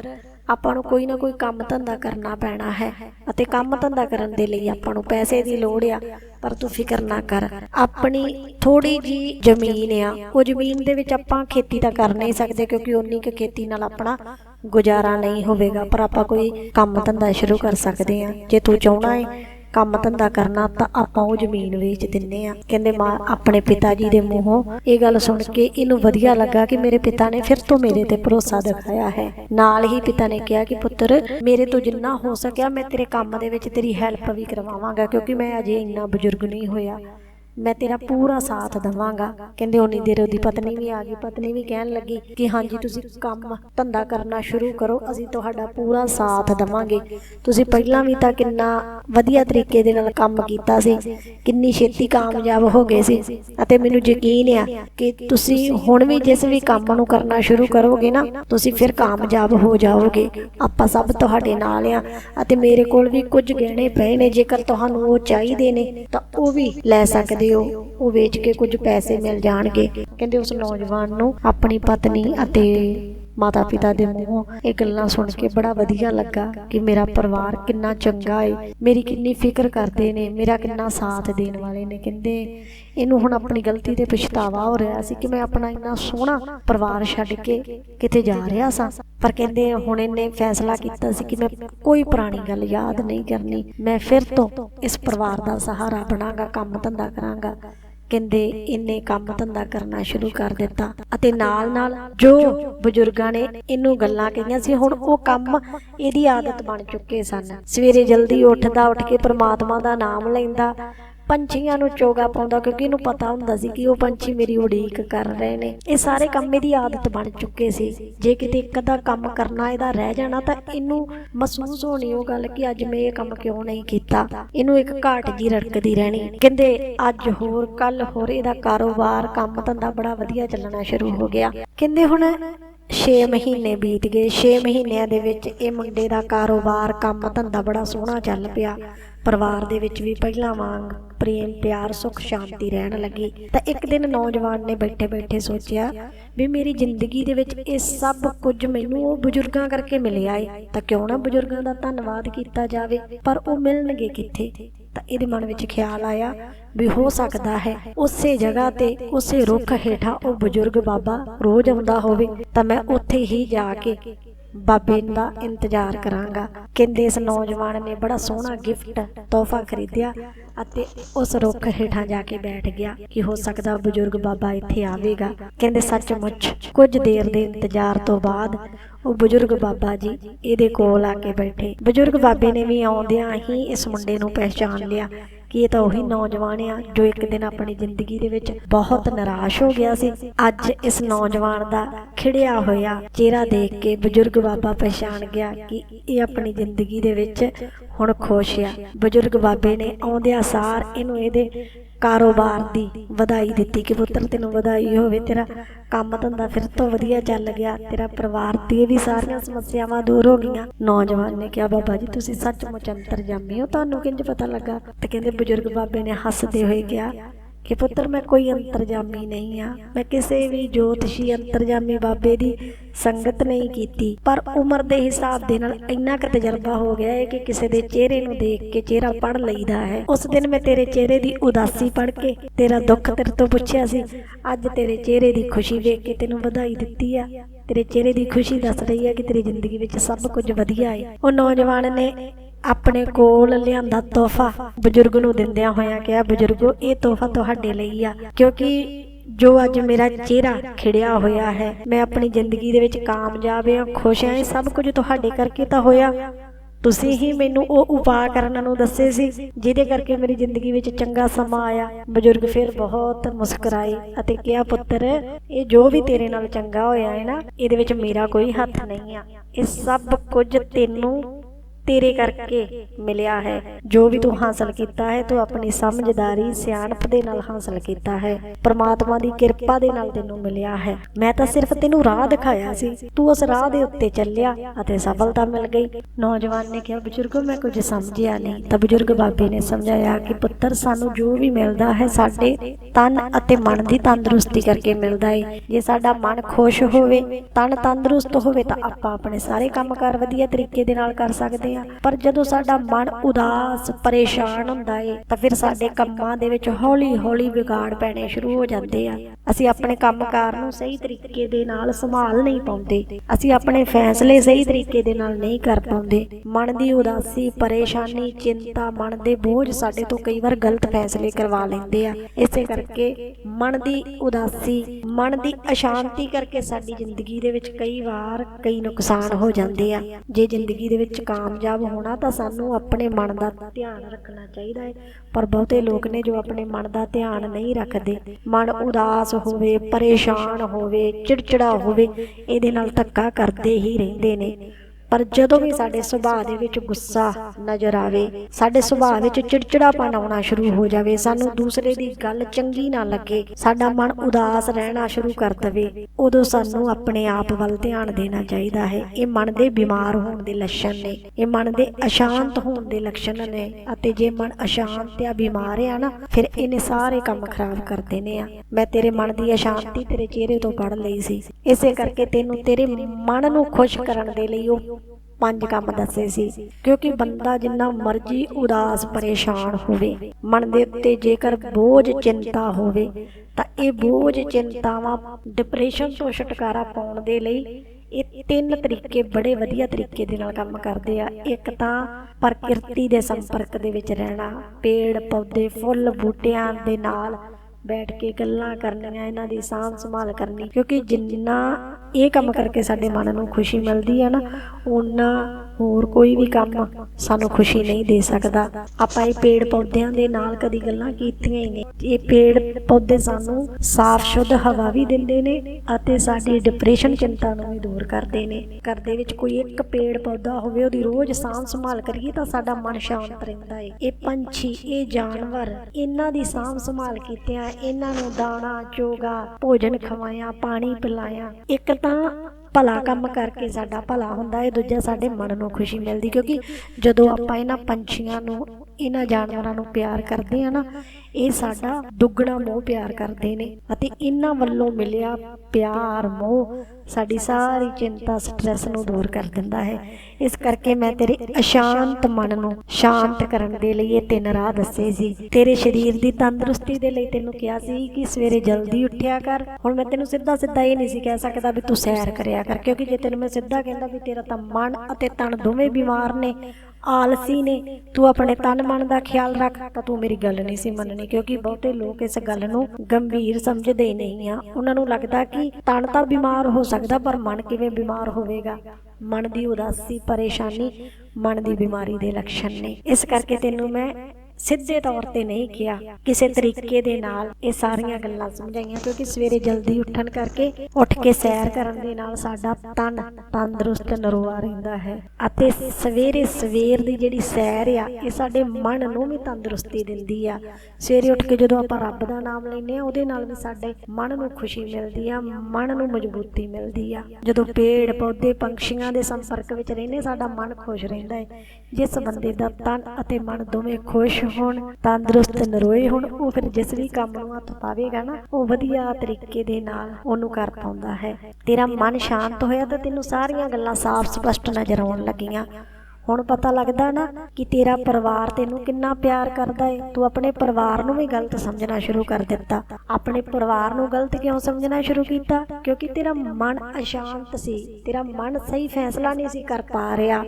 ਆਪਾਂ ਨੂੰ ਕੋਈ ਨਾ ਕੋਈ ਕੰਮ ਧੰਦਾ ਕਰਨਾ ਪੈਣਾ ਹੈ ਅਤੇ ਕੰਮ ਧੰਦਾ ਕਰਨ ਦੇ ਲਈ ਆਪਾਂ ਨੂੰ ਪੈਸੇ ਦੀ ਲੋੜ ਆ, ਪਰ ਤੂੰ ਫਿਕਰ ਨਾ ਕਰ। ਆਪਣੀ ਥੋੜੀ ਜੀ ਜ਼ਮੀਨ ਆ, ਉਹ ਜ਼ਮੀਨ ਦੇ ਵਿੱਚ ਆਪਾਂ ਖੇਤੀ ਤਾਂ ਕਰ ਨਹੀਂ ਸਕਦੇ ਕਿਉਂਕਿ ਉਨੀ ਕੁ ਖੇਤੀ ਨਾਲ ਆਪਣਾ ਗੁਜ਼ਾਰਾ ਨਹੀਂ ਹੋਵੇਗਾ, ਪਰ ਆਪਾਂ ਕੋਈ ਕੰਮ ਧੰਦਾ ਸ਼ੁਰੂ ਕਰ ਸਕਦੇ ਆ। ਜੇ ਤੂੰ ਚਾਹਣਾ ਹੈ ਕੰਮ ਧੰਦਾ ਕਰਨਾ ਤਾਂ ਆਪਾਂ ਉਹ ਜ਼ਮੀਨ ਵੇਚ ਦਿੰਨੇ ਆ। ਕਹਿੰਦੇ ਮਾਂ, ਆਪਣੇ ਪਿਤਾ ਜੀ ਦੇ ਮੂੰਹੋਂ ਇਹ ਗੱਲ ਸੁਣ ਕੇ ਇਹਨੂੰ ਵਧੀਆ ਲੱਗਾ ਕਿ ਮੇਰੇ ਪਿਤਾ ਨੇ ਫਿਰ ਤੋਂ ਮੇਰੇ ਤੇ ਭਰੋਸਾ ਦਿਖਾਇਆ ਹੈ। ਨਾਲ ਹੀ ਪਿਤਾ ਨੇ ਕਿਹਾ ਕਿ ਪੁੱਤਰ, ਮੇਰੇ ਤੋਂ ਜਿੰਨਾ ਹੋ ਸਕਿਆ ਮੈਂ ਤੇਰੇ ਕੰਮ ਦੇ ਵਿੱਚ ਤੇਰੀ ਹੈਲਪ ਵੀ ਕਰਵਾਵਾਂਗਾ, ਕਿਉਂਕਿ ਮੈਂ ਅਜੇ ਇੰਨਾ ਬਜ਼ੁਰਗ ਨਹੀਂ ਹੋਇਆ। ਮੈਂ ਤੇਰਾ ਪੂਰਾ ਸਾਥ ਦਵਾਂਗਾ। ਕਹਿੰਦੇ ਉਨੀ ਦੇਰ ਉਹਦੀ ਪਤਨੀ ਵੀ ਆ ਗਈ। ਪਤਨੀ ਵੀ ਕਹਿਣ ਲੱਗੀ ਕਿ ਹਾਂਜੀ ਤੁਸੀਂ ਕੰਮ ਧੰਦਾ ਕਰਨਾ ਸ਼ੁਰੂ ਕਰੋ ਅਸੀਂ ਤੁਹਾਡਾ ਪੂਰਾ ਸਾਥ ਦਵਾਂਗੇ। ਤੁਸੀਂ ਪਹਿਲਾਂ ਵੀ ਤਾਂ ਕਿੰਨਾ ਵਧੀਆ ਤਰੀਕੇ ਦੇ ਨਾਲ ਕੰਮ ਕੀਤਾ ਸੀ। ਕਿੰਨੀ ਛੇਤੀ ਕਾਮਯਾਬ ਹੋ ਗਏ ਸੀ। ਅਤੇ ਮੈਨੂੰ ਯਕੀਨ ਆ ਕਿ ਤੁਸੀਂ ਹੁਣ ਵੀ ਜਿਸ ਵੀ ਕੰਮ ਨੂੰ ਕਰਨਾ ਸ਼ੁਰੂ ਕਰੋਗੇ ਨਾ ਤੁਸੀਂ ਫਿਰ ਕਾਮਯਾਬ ਹੋ ਜਾਓਗੇ। ਆਪਾਂ ਸਭ ਤੁਹਾਡੇ ਨਾਲ ਆ ਅਤੇ ਮੇਰੇ ਕੋਲ ਵੀ ਕੁਝ ਗਹਿਣੇ ਪਏ ਨੇ ਜੇਕਰ ਤੁਹਾਨੂੰ ਉਹ ਚਾਹੀਦੇ ਨੇ ਤਾਂ ਉਹ ਵੀ ਲੈ ਸਕਦੇ ਹੋ ਉਹ ਵੇਚ ਕੇ ਕੁਝ ਪੈਸੇ ਮਿਲ ਜਾਣਗੇ। ਕਹਿੰਦੇ ਉਸ ਨੌਜਵਾਨ ਨੂੰ ਆਪਣੀ ਪਤਨੀ ਅਤੇ ਮਾਤਾ ਪਿਤਾ ਦੇ ਮੂੰਹੋਂ ਇਹ ਗੱਲਾਂ ਸੁਣ ਕੇ ਬੜਾ ਵਧੀਆ ਲੱਗਾ ਕਿ ਮੇਰਾ ਪਰਿਵਾਰ ਕਿੰਨਾ ਚੰਗਾ ਏ। ਮੇਰੀ ਕਿੰਨੀ ਫਿਕਰ ਕਰਦੇ ਨੇ, ਮੇਰਾ ਕਿੰਨਾ ਸਾਥ ਦੇਣ ਵਾਲੇ ਨੇ। ਕਹਿੰਦੇ ਇਹਨੂੰ ਹੁਣ ਆਪਣੀ ਗਲਤੀ ਤੇ ਪਛਤਾਵਾ ਹੋ ਰਿਹਾ ਸੀ ਕਿ ਮੈਂ ਆਪਣਾ ਇੰਨਾ ਸੋਹਣਾ ਪਰਿਵਾਰ ਛੱਡ ਕੇ ਕਿਤੇ ਜਾ ਰਿਹਾ ਸਾਂ। ਪਰ ਕਹਿੰਦੇ ਹੁਣ ਇਹਨੇ ਫੈਸਲਾ ਕੀਤਾ ਸੀ ਕਿ ਮੈਂ ਕੋਈ ਪੁਰਾਣੀ ਗੱਲ ਯਾਦ ਨਹੀਂ ਕਰਨੀ। ਮੈਂ ਫਿਰ ਤੋਂ ਇਸ ਪਰਿਵਾਰ ਦਾ ਸਹਾਰਾ ਬਣਾਂਗਾ, ਕੰਮ ਧੰਦਾ ਕਰਾਂਗਾ। ਕਹਿੰਦੇ ਇਹਨੇ ਕੰਮ ਧੰਦਾ ਕਰਨਾ ਸ਼ੁਰੂ ਕਰ ਦਿੱਤਾ ਅਤੇ ਨਾਲ-ਨਾਲ ਜੋ ਬਜ਼ੁਰਗਾਂ ਨੇ ਇਹਨੂੰ ਗੱਲਾਂ ਕਹੀਆਂ ਸੀ, ਹੁਣ ਉਹ ਕੰਮ ਇਹਦੀ ਆਦਤ ਬਣ ਚੁੱਕੇ ਸਨ। ਸਵੇਰੇ ਜਲਦੀ ਉੱਠਦਾ, ਉੱਠ ਕੇ ਪ੍ਰਮਾਤਮਾ ਦਾ ਨਾਮ ਲੈਂਦਾ ਪੰਛੀਆਂ ਨੂੰ ਚੋਗਾ ਪਾਉਂਦਾ ਕਿਉਂਕਿ ਇਹਨੂੰ ਪਤਾ ਹੁੰਦਾ ਸੀ ਕਿ ਉਹ ਪੰਛੀ ਮੇਰੀ ਉਡੀਕ ਕਰ ਰਹੇ ਨੇ। ਇਹ ਸਾਰੇ ਕੰਮ ਇਹਦੀ ਆਦਤ ਬਣ ਚੁੱਕੇ ਸੀ। ਜੇ ਕਿਤੇ ਇੱਕ ਅੱਧਾ ਕੰਮ ਕਰਨਾ ਇਹਦਾ ਰਹਿ ਜਾਣਾ ਤਾਂ ਇਹਨੂੰ ਮਹਿਸੂਸ ਹੋਣੀ ਉਹ ਗੱਲ ਕਿ ਅੱਜ ਮੈਂ ਇਹ ਕੰਮ ਕਿਉਂ ਨਹੀਂ ਕੀਤਾ। ਇਹਨੂੰ ਇੱਕ ਘਾਟ ਜੀ ਰੜਕਦੀ ਰਹਿਣੀ। ਕਹਿੰਦੇ, ਅੱਜ ਹੋਰ ਕੱਲ ਹੋਰ ਇਹਦਾ ਕਾਰੋਬਾਰ, ਕੰਮ ਧੰਦਾ ਬੜਾ ਵਧੀਆ ਚੱਲਣਾ ਸ਼ੁਰੂ ਹੋ ਗਿਆ। ਕਹਿੰਦੇ ਹੁਣ 6 ਮਹੀਨੇ ਬੀਤ ਗਏ। 6 ਮਹੀਨਿਆਂ ਦੇ ਵਿੱਚ ਇਹ ਮੁੰਡੇ ਦਾ ਕਾਰੋਬਾਰ, ਕੰਮ ਧੰਦਾ ਬੜਾ ਸੋਹਣਾ ਚੱਲ ਪਿਆ। ਪਰਿਵਾਰ ਦੇ ਵਿੱਚ ਵੀ ਪਹਿਲਾਂ ਵਾਂਗ ਪ੍ਰੇਮ, ਪਿਆਰ, ਸੁੱਖ, ਸ਼ਾਂਤੀ ਰਹਿਣ ਲੱਗੀ। ਤਾਂ ਇੱਕ ਦਿਨ ਨੌਜਵਾਨ ਨੇ ਬੈਠੇ ਬੈਠੇ ਸੋਚਿਆ ਵੀ ਮੇਰੀ ਜ਼ਿੰਦਗੀ ਦੇ ਵਿੱਚ ਇਹ ਸਭ ਕੁਝ ਮੈਨੂੰ ਉਹ ਬਜ਼ੁਰਗਾਂ ਕਰਕੇ ਮਿਲਿਆ ਏ। ਤਾਂ ਕਿਉਂ ਨਾ ਬਜ਼ੁਰਗਾਂ ਦਾ ਧੰਨਵਾਦ ਕੀਤਾ ਜਾਵੇ, ਪਰ ਉਹ ਮਿਲਣਗੇ ਕਿੱਥੇ? ਤਾਂ ਇਹਦੇ ਮਨ ਵਿੱਚ ਖਿਆਲ ਆਇਆ ਵੀ ਹੋ ਸਕਦਾ ਹੈ ਉਸੇ ਜਗ੍ਹਾ ਤੇ, ਉਸੇ ਰੁੱਖ ਹੇਠਾਂ ਉਹ ਬਜ਼ੁਰਗ ਬਾਬਾ ਰੋਜ਼ ਆਉਂਦਾ ਹੋਵੇ। ਤਾਂ ਮੈਂ ਉੱਥੇ ਹੀ ਜਾ ਕੇ ਬਾਬੇ ਦਾ ਇੰਤਜ਼ਾਰ ਕਰਾਂਗਾ। ਕਹਿੰਦੇ ਇਸ ਨੌਜਵਾਨ ਨੇ ਬੜਾ ਸੋਹਣਾ ਗਿਫਟ ਤੋਹਫਾ ਖਰੀਦਿਆ ਅਤੇ ਉਸ ਰੁੱਖ ਹੇਠਾਂ ਜਾ ਕੇ ਬੈਠ ਗਿਆ ਕਿ ਹੋ ਸਕਦਾ ਬਜ਼ੁਰਗ ਬਾਬਾ ਇੱਥੇ ਆਵੇਗਾ। ਕਹਿੰਦੇ ਸੱਚਮੁੱਚ ਕੁਝ ਦੇਰ ਦੇ ਇੰਤਜ਼ਾਰ ਤੋਂ ਬਾਅਦ ਉਹ ਬਜ਼ੁਰਗ ਬਾਬਾ ਜੀ ਇਹਦੇ ਕੋਲ ਆ ਕੇ ਬੈਠੇ। ਬਜ਼ੁਰਗ ਬਾਬੇ ਨੇ ਵੀ ਆਉਂਦਿਆਂ ਹੀ ਇਸ ਮੁੰਡੇ ਨੂੰ ਪਹਿਚਾਨ ਲਿਆ ਕਿ ਇਹ ਤਾਂ ਉਹੀ ਨੌਜਵਾਨ ਆ ਜੋ ਇੱਕ ਦਿਨ ਆਪਣੀ ਜ਼ਿੰਦਗੀ ਦੇ ਵਿੱਚ ਬਹੁਤ ਨਿਰਾਸ਼ ਹੋ ਗਿਆ ਸੀ। ਅੱਜ ਇਸ ਨੌਜਵਾਨ ਦਾ ਖਿੜਿਆ ਹੋਇਆ ਚਿਹਰਾ ਦੇਖ ਕੇ ਬਜ਼ੁਰਗ ਬਾਬਾ ਪਛਾਣ ਗਿਆ ਕਿ ਇਹ ਆਪਣੀ ਜ਼ਿੰਦਗੀ ਦੇ ਵਿੱਚ ਹੁਣ ਖੁਸ਼ ਆ। ਬਜ਼ੁਰਗ ਬਾਬੇ ਨੇ ਆਉਂਦਿਆਂ ਸਾਰ ਇਹਨੂੰ ਇਹਦੇ ਕਾਰੋਬਾਰ ਦੀ ਵਧਾਈ ਦਿੱਤੀ ਕਿ ਪੁੱਤਰ, ਤੈਨੂੰ ਵਧਾਈ ਹੋਵੇ, ਤੇਰਾ ਕੰਮ ਧੰਦਾ ਫਿਰ ਤੋਂ ਵਧੀਆ ਚੱਲ ਗਿਆ, ਤੇਰਾ ਪਰਿਵਾਰ ਦੀ ਵੀ ਸਾਰੀਆਂ ਸਮੱਸਿਆਵਾਂ ਦੂਰ ਹੋ ਗਈਆਂ। ਨੌਜਵਾਨ ਨੇ ਕਿਹਾ, ਬਾਬਾ ਜੀ, ਤੁਸੀਂ ਸੱਚਮੁੱਚ ਅੰਤਰਜਾਮੀ ਹੋ? ਤੁਹਾਨੂੰ ਕਿੰਜ ਪਤਾ ਲੱਗਾ? ਤੇ ਕਹਿੰਦੇ, ਬਜ਼ੁਰਗ ਬਾਬੇ ਨੇ ਹੱਸਦੇ ਹੋਏ ਕਿਹਾ ਕਿ ਪੁੱਤਰ, ਮੈਂ ਕੋਈ ਅੰਤਰਜਾਮੀ ਨਹੀਂ ਆ। ਮੈਂ ਕਿਸੇ ਵੀ ਜੋਤਸ਼ੀ, ਅੰਤਰਜਾਮੀ ਬਾਬੇ ਦੀ ਸੰਗਤ ਨਹੀਂ ਕੀਤੀ। ਪਰ ਉਮਰ ਦੇ ਹਿਸਾਬ ਦੇ ਨਾਲ ਇੰਨਾ ਕੁ ਤਜਰਬਾ ਹੋ ਗਿਆ ਹੈ ਕਿ ਕਿਸੇ ਦੇ ਚਿਹਰੇ ਨੂੰ ਦੇਖ ਕੇ ਚਿਹਰਾ ਪੜ ਲਈਦਾ ਹੈ। ਉਸ ਦਿਨ ਮੈਂ ਤੇਰੇ ਚਿਹਰੇ ਦੀ ਉਦਾਸੀ ਪੜ ਕੇ ਤੇਰਾ ਦੁੱਖ ਤੇਰੇ ਤੋਂ ਪੁੱਛਿਆ ਸੀ, ਅੱਜ ਤੇਰੇ ਚਿਹਰੇ ਦੀ ਖੁਸ਼ੀ ਵੇਖ ਕੇ ਤੈਨੂੰ ਵਧਾਈ ਦਿੱਤੀ ਆ। ਤੇਰੇ ਚਿਹਰੇ ਦੀ ਖੁਸ਼ੀ ਦੱਸ ਰਹੀ ਹੈ ਕਿ ਤੇਰੀ ਜ਼ਿੰਦਗੀ ਵਿੱਚ ਸਭ ਕੁਝ ਵਧੀਆ ਹੈ। ਉਹ ਨੌਜਵਾਨ ਨੇ ਆਪਣੇ ਕੋਲ ਲਿਆਂਦਾ ਤੋਹਫਾ ਬਜ਼ੁਰਗ ਨੂੰ ਦਿੰਦਿਆਂ ਹੋਇਆਂ ਕਿਹਾ, ਬਜ਼ੁਰਗੋ, ਇਹ ਤੋਹਫਾ ਤੁਹਾਡੇ ਲਈ ਆ, ਕਿਉਂਕਿ ਜੋ ਅੱਜ ਮੇਰਾ ਚਿਹਰਾ ਖਿੜਿਆ ਹੋਇਆ ਹੈ, ਮੈਂ ਆਪਣੀ ਜ਼ਿੰਦਗੀ ਦੇ ਵਿੱਚ ਕਾਮਯਾਬ ਹਾਂ, ਖੁਸ਼ ਹਾਂ, ਇਹ ਸਭ ਕੁਝ ਤੁਹਾਡੇ ਕਰਕੇ ਤਾਂ ਹੋਇਆ। ਤੁਸੀਂ ਹੀ ਮੈਨੂੰ ਉਹ ਉਪਾਅ ਕਰਨ ਨੂੰ ਦੱਸੇ ਸੀ, ਜਿਹਦੇ ਕਰਕੇ ਮੇਰੀ ਜ਼ਿੰਦਗੀ ਵਿੱਚ ਚੰਗਾ ਸਮਾਂ ਆਇਆ। ਬਜ਼ੁਰਗ ਫਿਰ ਬਹੁਤ ਮੁਸਕਰਾਏ ਅਤੇ ਕਿਹਾ, ਪੁੱਤਰ, ਇਹ ਜੋ ਵੀ ਤੇਰੇ ਨਾਲ ਚੰਗਾ ਹੋਇਆ ਹੈ ਨਾ, ਇਹਦੇ ਵਿੱਚ ਮੇਰਾ ਕੋਈ ਹੱਥ ਨਹੀਂ ਆ। ਇਹ ਸਭ ਕੁਝ ਤੈਨੂੰ ਤੇਰੇ ਕਰਕੇ ਮਿਲਿਆ ਹੈ। ਜੋ ਵੀ ਤੂੰ ਹਾਸਲ ਕੀਤਾ ਹੈ, ਤੂੰ ਆਪਣੀ ਸਮਝਦਾਰੀ ਸਿਆਣਪ ਦੇ ਨਾਲ ਹਾਸਲ ਕੀਤਾ ਹੈ। ਪ੍ਰਮਾਤਮਾ ਦੀ ਕਿਰਪਾ ਦੇ ਨਾਲ ਤੈਨੂੰ ਮਿਲਿਆ ਹੈ। ਮੈਂ ਤਾਂ ਸਿਰਫ ਤੈਨੂੰ ਰਾਹ ਦਿਖਾਇਆ ਸੀ। ਤੂੰ ਉਸ ਰਾਹ ਦੇ ਉੱਤੇ ਚੱਲਿਆ ਅਤੇ ਸਫਲਤਾ ਮਿਲ ਗਈ। ਨੌਜਵਾਨ ਨੇ ਕਿਹਾ, ਬਜ਼ੁਰਗੋ, ਮੈਂ ਕੁਝ ਸਮਝਿਆ ਨਹੀਂ। ਤਾਂ ਬਜ਼ੁਰਗ ਬਾਬੇ ਨੇ ਸਮਝਾਇਆ ਕਿ ਪੁੱਤਰ, ਸਾਨੂੰ ਜੋ ਵੀ ਮਿਲਦਾ ਹੈ, ਸਾਡੇ ਤਨ ਅਤੇ ਮਨ ਦੀ ਤੰਦਰੁਸਤੀ ਕਰਕੇ ਮਿਲਦਾ ਹੈ ਜੇ ਸਾਡਾ ਮਨ ਖੁਸ਼ ਹੋਵੇ, ਤਨ ਤੰਦਰੁਸਤ ਹੋਵੇ, ਤਾਂ ਆਪਾਂ ਆਪਣੇ ਸਾਰੇ ਕੰਮ ਕੰਮਕਾਰ ਵਧੀਆ ਤਰੀਕੇ ਦੇ ਨਾਲ ਕਰ ਸਕਦੇ ਹਾਂ। ਪਰ ਜਦੋਂ ਸਾਡਾ ਮਨ ਉਦਾਸ, ਪਰੇਸ਼ਾਨ ਹੁੰਦਾ ਏ, ਤਾਂ ਫਿਰ ਸਾਡੇ ਕੰਮਾਂ ਦੇ ਵਿੱਚ ਹੌਲੀ-ਹੌਲੀ ਵਿਗਾੜ ਪੈਣੇ ਸ਼ੁਰੂ ਹੋ ਜਾਂਦੇ ਆ। ਅਸੀਂ ਆਪਣੇ ਕੰਮਕਾਰ ਨੂੰ ਸਹੀ ਤਰੀਕੇ ਦੇ ਨਾਲ ਸੰਭਾਲ ਨਹੀਂ ਪਾਉਂਦੇ। ਅਸੀਂ ਆਪਣੇ ਫੈਸਲੇ ਸਹੀ ਤਰੀਕੇ ਦੇ ਨਾਲ ਨਹੀਂ ਕਰ ਪਾਉਂਦੇ। ਮਨ ਦੀ ਉਦਾਸੀ, ਪਰੇਸ਼ਾਨੀ, ਚਿੰਤਾ, ਮਨ ਦੇ ਬੋਝ ਸਾਡੇ ਤੋਂ ਕਈ ਵਾਰ ਗਲਤ ਫੈਸਲੇ ਕਰਵਾ ਲੈਂਦੇ ਆ। ਇਸੇ ਕਰਕੇ ਮਨ ਦੀ ਉਦਾਸੀ, ਮਨ ਦੀ ਅਸ਼ਾਂਤੀ ਕਰਕੇ ਸਾਡੀ ਜ਼ਿੰਦਗੀ ਦੇ ਵਿੱਚ ਕਈ ਵਾਰ ਕਈ ਨੁਕਸਾਨ ਹੋ ਜਾਂਦੇ ਆ। ਜੇ ਜ਼ਿੰਦਗੀ ਦੇ ਵਿੱਚ ਕਾਮਯਾਬ ਹੋਣਾ ਤਾਂ ਸਾਨੂੰ ਆਪਣੇ ਮਨ ਦਾ ਧਿਆਨ ਰੱਖਣਾ ਚਾਹੀਦਾ ਹੈ। ਪਰ ਬਹੁਤੇ ਲੋਕ ਨੇ ਜੋ ਆਪਣੇ ਮਨ ਦਾ ਧਿਆਨ ਨਹੀਂ ਰੱਖਦੇ, ਮਨ ਉਦਾਸ ਹੋਵੇ, ਪਰੇਸ਼ਾਨ ਹੋਵੇ, ਚਿੜਚਿੜਾ ਹੋਵੇ, ਇਹਦੇ ਨਾਲ ਧੱਕਾ ਕਰਦੇ ਹੀ ਰਹਿੰਦੇ ਨੇ। ਪਰ ਜਦੋਂ ਵੀ ਸਾਡੇ ਸੁਭਾਅ ਦੇ ਵਿੱਚ ਗੁੱਸਾ ਨਜ਼ਰ ਆਵੇ, ਸਾਡੇ ਸੁਭਾਅ ਵਿੱਚ ਚਿੜਚਿੜਾਪਨ ਆਉਣਾ ਸ਼ੁਰੂ ਹੋ ਜਾਵੇ, ਸਾਨੂੰ ਦੂਸਰੇ ਦੀ ਗੱਲ ਚੰਗੀ ਨਾ ਲੱਗੇ, ਸਾਡਾ ਮਨ ਉਦਾਸ ਰਹਿਣਾ ਸ਼ੁਰੂ ਕਰ ਦਵੇ, ਉਦੋਂ ਸਾਨੂੰ ਆਪਣੇ ਆਪ ਵੱਲ ਧਿਆਨ ਦੇਣਾ ਚਾਹੀਦਾ ਹੈ। ਇਹ ਮਨ ਦੇ ਬਿਮਾਰ ਹੋਣ ਦੇ ਲੱਛਣ ਨੇ, ਇਹ ਮਨ ਦੇ ਅਸ਼ਾਂਤ ਹੋਣ ਦੇ ਲੱਛਣ ਨੇ ਅਤੇ ਜੇ ਮਨ ਅਸ਼ਾਂਤ ਜਾਂ ਬਿਮਾਰ ਆ ਨਾ, ਫਿਰ ਇਹਨੇ ਸਾਰੇ ਕੰਮ ਖਰਾਬ ਕਰ ਦੇਣੇ ਆ। ਮੈਂ ਤੇਰੇ ਮਨ ਦੀ ਅਸ਼ਾਂਤੀ ਤੇਰੇ ਚਿਹਰੇ ਤੋਂ ਪੜ ਲਈ ਸੀ। ਇਸੇ ਕਰਕੇ ਤੈਨੂੰ ਤੇਰੇ ਮਨ ਨੂੰ ਖੁਸ਼ ਕਰਨ ਦੇ ਲਈ ਉਹ ਪੰਜ ਕੰਮ ਦੱਸੇ ਸੀ, ਕਿਉਂਕਿ ਬੰਦਾ ਜਿੰਨਾ ਮਰਜ਼ੀ ਉਦਾਸ ਪਰੇਸ਼ਾਨ ਹੋਵੇ, ਮਨ ਦੇ ਉੱਤੇ ਜੇਕਰ ਬੋਝ, ਚਿੰਤਾ ਹੋਵੇ, ਤਾਂ ਇਹ ਬੋਝ, ਚਿੰਤਾਵਾਂ ਡਿਪਰੈਸ਼ਨ ਤੋਂ ਛੁਟਕਾਰਾ ਪਾਉਣ ਦੇ ਲਈ ਇਹ ਤਿੰਨ ਤਰੀਕੇ ਬੜੇ ਵਧੀਆ ਤਰੀਕੇ ਦੇ ਨਾਲ ਕੰਮ ਕਰਦੇ ਆ। ਇੱਕ ਤਾਂ ਪ੍ਰਕਿਰਤੀ ਦੇ ਸੰਪਰਕ ਦੇ ਵਿੱਚ ਰਹਿਣਾ, ਪੇੜ, ਪੌਦੇ, ਫੁੱਲ, ਬੂਟਿਆਂ ਦੇ ਨਾਲ ਬੈਠ ਕੇ ਗੱਲਾਂ ਕਰਨੀਆਂ, ਇਹਨਾਂ ਦੀ ਸਾਂਭ ਸੰਭਾਲ ਕਰਨੀ, ਕਿਉਂਕਿ ਜਿੰਨਾ ਇਹ ਕੰਮ ਕਰਕੇ ਸਾਡੇ ਮਨ ਨੂੰ ਖੁਸ਼ੀ ਮਿਲਦੀ ਹੈ ਨਾ ਉਹਨਾਂ ਹੋਰ ਕੋਈ ਵੀ ਕੰਮ ਸਾਨੂੰ ਖੁਸ਼ੀ ਨਹੀਂ ਦੇ ਸਕਦਾ। ਆਪਾਂ ਇਹ ਪੇੜ ਪੌਦਿਆਂ ਦੇ ਨਾਲ ਕਦੀ ਗੱਲਾਂ ਕੀਤੀਆਂ ਹੀ ਨਹੀਂ। ਇਹ ਪੇੜ ਪੌਦੇ ਸਾਨੂੰ ਸਾਫ਼, ਸ਼ੁੱਧ ਹਵਾ ਵੀ ਦਿੰਦੇ ਨੇ ਅਤੇ ਸਾਡੀ ਡਿਪਰੈਸ਼ਨ ਚਿੰਤਾ ਨੂੰ ਵੀ ਦੂਰ ਕਰਦੇ ਨੇ। ਘਰ ਦੇ ਵਿੱਚ ਕੋਈ ਇੱਕ ਪੇੜ ਪੌਦਾ ਹੋਵੇ, ਉਹਦੀ ਰੋਜ਼ ਸਾਂਭ ਸੰਭਾਲ ਕਰੀਏ ਤਾਂ ਸਾਡਾ ਮਨ ਸ਼ਾਂਤ ਰਹਿੰਦਾ ਏ। ਇਹ ਪੰਛੀ, ਇਹ ਜਾਨਵਰ, ਇਹਨਾਂ ਦੀ ਸਾਂਭ ਸੰਭਾਲ ਕੀਤਿਆਂ ਇਹਨਾਂ ਨੂੰ ਦਾਣਾ, ਚੋਗਾ, ਭੋਜਨ ਖਵਾਇਆ, ਪਾਣੀ ਪਿਲਾਇਆ। ਇੱਕ ਤਾਂ ਭਲਾ ਕੰਮ ਕਰਕੇ ਸਾਡਾ ਭਲਾ ਹੁੰਦਾ ਹੈ ਦੂਜਾ ਸਾਡੇ ਮਨ ਨੂੰ ਖੁਸ਼ੀ ਮਿਲਦੀ। ਕਿਉਂਕਿ ਜਦੋਂ ਆਪਾਂ ਇਹਨਾਂ ਪੰਛੀਆਂ ਨੂੰ, ਇਹਨਾਂ ਜਾਨਵਰਾਂ ਨੂੰ ਪਿਆਰ ਕਰਦੇ ਆ ਨਾ ਇਹ ਸਾਡਾ ਦੁੱਗਣਾ ਮੋਹ ਪਿਆਰ ਕਰਦੇ ਨੇ ਅਤੇ ਇਹਨਾਂ ਵੱਲੋਂ ਮਿਲਿਆ ਪਿਆਰ ਮੋਹ ਸਾਡੀ ਸਾਰੀ ਚਿੰਤਾ ਸਟ੍ਰੈਸ ਨੂੰ ਦੂਰ ਕਰ ਦਿੰਦਾ ਹੈ। ਇਸ ਕਰਕੇ ਮੈਂ ਤੇਰੇ ਅਸ਼ਾਂਤ ਮਨ ਨੂੰ ਸ਼ਾਂਤ ਕਰਨ ਦੇ ਲਈ ਇਹ ਤਿੰਨ ਰਾਹ ਦੱਸੇ ਸੀ। ਤੇਰੇ ਸਰੀਰ ਦੀ ਤੰਦਰੁਸਤੀ ਦੇ ਲਈ ਤੈਨੂੰ ਕਿਹਾ ਸੀ ਕਿ ਸਵੇਰੇ ਜਲਦੀ ਉੱਠਿਆ ਕਰ। ਹੁਣ ਮੈਂ ਤੈਨੂੰ ਸਿੱਧਾ ਸਿੱਧਾ ਇਹ ਨਹੀਂ ਸੀ ਕਹਿ ਸਕਦਾ ਵੀ ਤੂੰ ਸੈਰ ਕਰਿਆ ਕਰ, ਕਿਉਂਕਿ ਜੇ ਤੈਨੂੰ ਮੈਂ ਸਿੱਧਾ ਕਹਿੰਦਾ ਵੀ ਤੇਰਾ ਤਾਂ ਮਨ ਅਤੇ ਤਨ ਦੋਵੇਂ ਬਿਮਾਰ ਨੇ ਆਲਸੀ ਨੇ, ਤੂੰ ਆਪਣੇ ਤਨ ਮਨ ਦਾ ਖਿਆਲ ਰੱਖ, ਤਾਂ ਤੂੰ ਮੇਰੀ ਗੱਲ ਨਹੀਂ ਸੀ ਮੰਨਣੀ, ਕਿਉਂਕਿ ਬਹੁਤੇ ਲੋਕ ਇਸ ਗੱਲ ਨੂੰ ਗੰਭੀਰ ਸਮਝਦੇ ਨਹੀਂ ਆ। ਉਹਨਾਂ ਨੂੰ ਲੱਗਦਾ ਕਿ ਤਨ ਤਾਂ ਬਿਮਾਰ ਹੋ ਸਕਦਾ, ਪਰ ਮਨ ਕਿਵੇਂ ਬਿਮਾਰ ਹੋਵੇਗਾ? ਮਨ ਦੀ ਉਦਾਸੀ, ਪਰੇਸ਼ਾਨੀ ਮਨ ਦੀ ਬਿਮਾਰੀ ਦੇ ਲੱਛਣ ਨੇ। ਇਸ ਕਰਕੇ ਤੈਨੂੰ ਮੈਂ ਸਿੱਧੇ ਤੌਰ ਤੇ ਨਹੀਂ ਕਿਹਾ। ਕਿਸੇ ਤਰੀਕੇ ਦੇ ਨਾਲ ਇਹ ਸਾਰੀਆਂ ਗੱਲਾਂ ਸਮਝਾਈਆਂ ਕਿਉਂਕਿ ਸਵੇਰੇ ਜਲਦੀ ਉੱਠਣ ਕਰਕੇ ਉੱਠ ਕੇ ਸੈਰ ਕਰਨ ਦੇ ਨਾਲ ਸਾਡਾ ਤਨ ਤੰਦਰੁਸਤ ਨਰੋਆ ਰਹਿੰਦਾ ਹੈ ਅਤੇ ਸਵੇਰੇ ਸਵੇਰ ਦੀ ਜਿਹੜੀ ਸੈਰ ਆ, ਇਹ ਸਾਡੇ ਮਨ ਨੂੰ ਵੀ ਤੰਦਰੁਸਤੀ ਦਿੰਦੀ ਆ। ਸਵੇਰੇ ਉੱਠ ਕੇ ਜਦੋਂ ਆਪਾਂ ਰੱਬ ਦਾ ਨਾਮ ਲੈਂਦੇ ਆ ਉਹਦੇ ਨਾਲ ਵੀ ਸਾਡੇ ਮਨ ਨੂੰ ਖੁਸ਼ੀ ਮਿਲਦੀ ਆ, ਮਨ ਨੂੰ ਮਜ਼ਬੂਤੀ ਮਿਲਦੀ ਆ। ਜਦੋਂ ਪੇੜ, ਪੌਦੇ, ਪੰਛੀਆਂ ਦੇ ਸੰਪਰਕ ਵਿੱਚ ਰਹਿੰਦੇ ਸਾਡਾ ਮਨ ਖੁਸ਼ ਰਹਿੰਦਾ ਹੈ। ਜਿਸ ਬੰਦੇ ਦਾ ਤਨ ਅਤੇ ਮਨ ਦੋਵੇਂ ਖੁਸ਼ ਹੋਣ, ਤੰਦਰੁਸਤ ਨਰੋਏ ਹੋਣ, ਉਹ ਫਿਰ ਜਿਸ ਵੀ ਕੰਮ ਨੂੰ ਹੱਥ ਪਾਵੇਗਾ ਨਾ, ਉਹ ਵਧੀਆ ਤਰੀਕੇ ਦੇ ਨਾਲ ਉਹਨੂੰ ਕਰ ਪਾਉਂਦਾ ਹੈ। ਤੇਰਾ ਮਨ ਸ਼ਾਂਤ ਹੋਇਆ ਤਾਂ ਤੈਨੂੰ ਸਾਰੀਆਂ ਗੱਲਾਂ ਸਾਫ਼ ਸਪਸ਼ਟ ਨਜ਼ਰ ਆਉਣ ਲੱਗੀਆਂ। ਹੁਣ ਪਤਾ ਲੱਗਦਾ ਨਾ ਕਿ ਤੇਰਾ ਪਰਿਵਾਰ ਤੈਨੂੰ ਕਿੰਨਾ ਪਿਆਰ ਕਰਦਾ ਏ। ਤੂੰ ਆਪਣੇ ਪਰਿਵਾਰ ਨੂੰ ਵੀ ਗਲਤ ਸਮਝਣਾ ਸ਼ੁਰੂ ਕਰ ਦਿੱਤਾ। ਆਪਣੇ ਪਰਿਵਾਰ ਨੂੰ ਗਲਤ ਕਿਉਂ ਸਮਝਣਾ ਸ਼ੁਰੂ ਕੀਤਾ? ਕਿਉਂਕਿ ਤੇਰਾ ਮਨ ਅਸ਼ਾਂਤ ਸੀ। ਤੇਰਾ ਮਨ ਸਹੀ ਫੈਸਲਾ ਨਹੀਂ ਸੀ ਕਰ ਪਾ ਰਿਹਾ।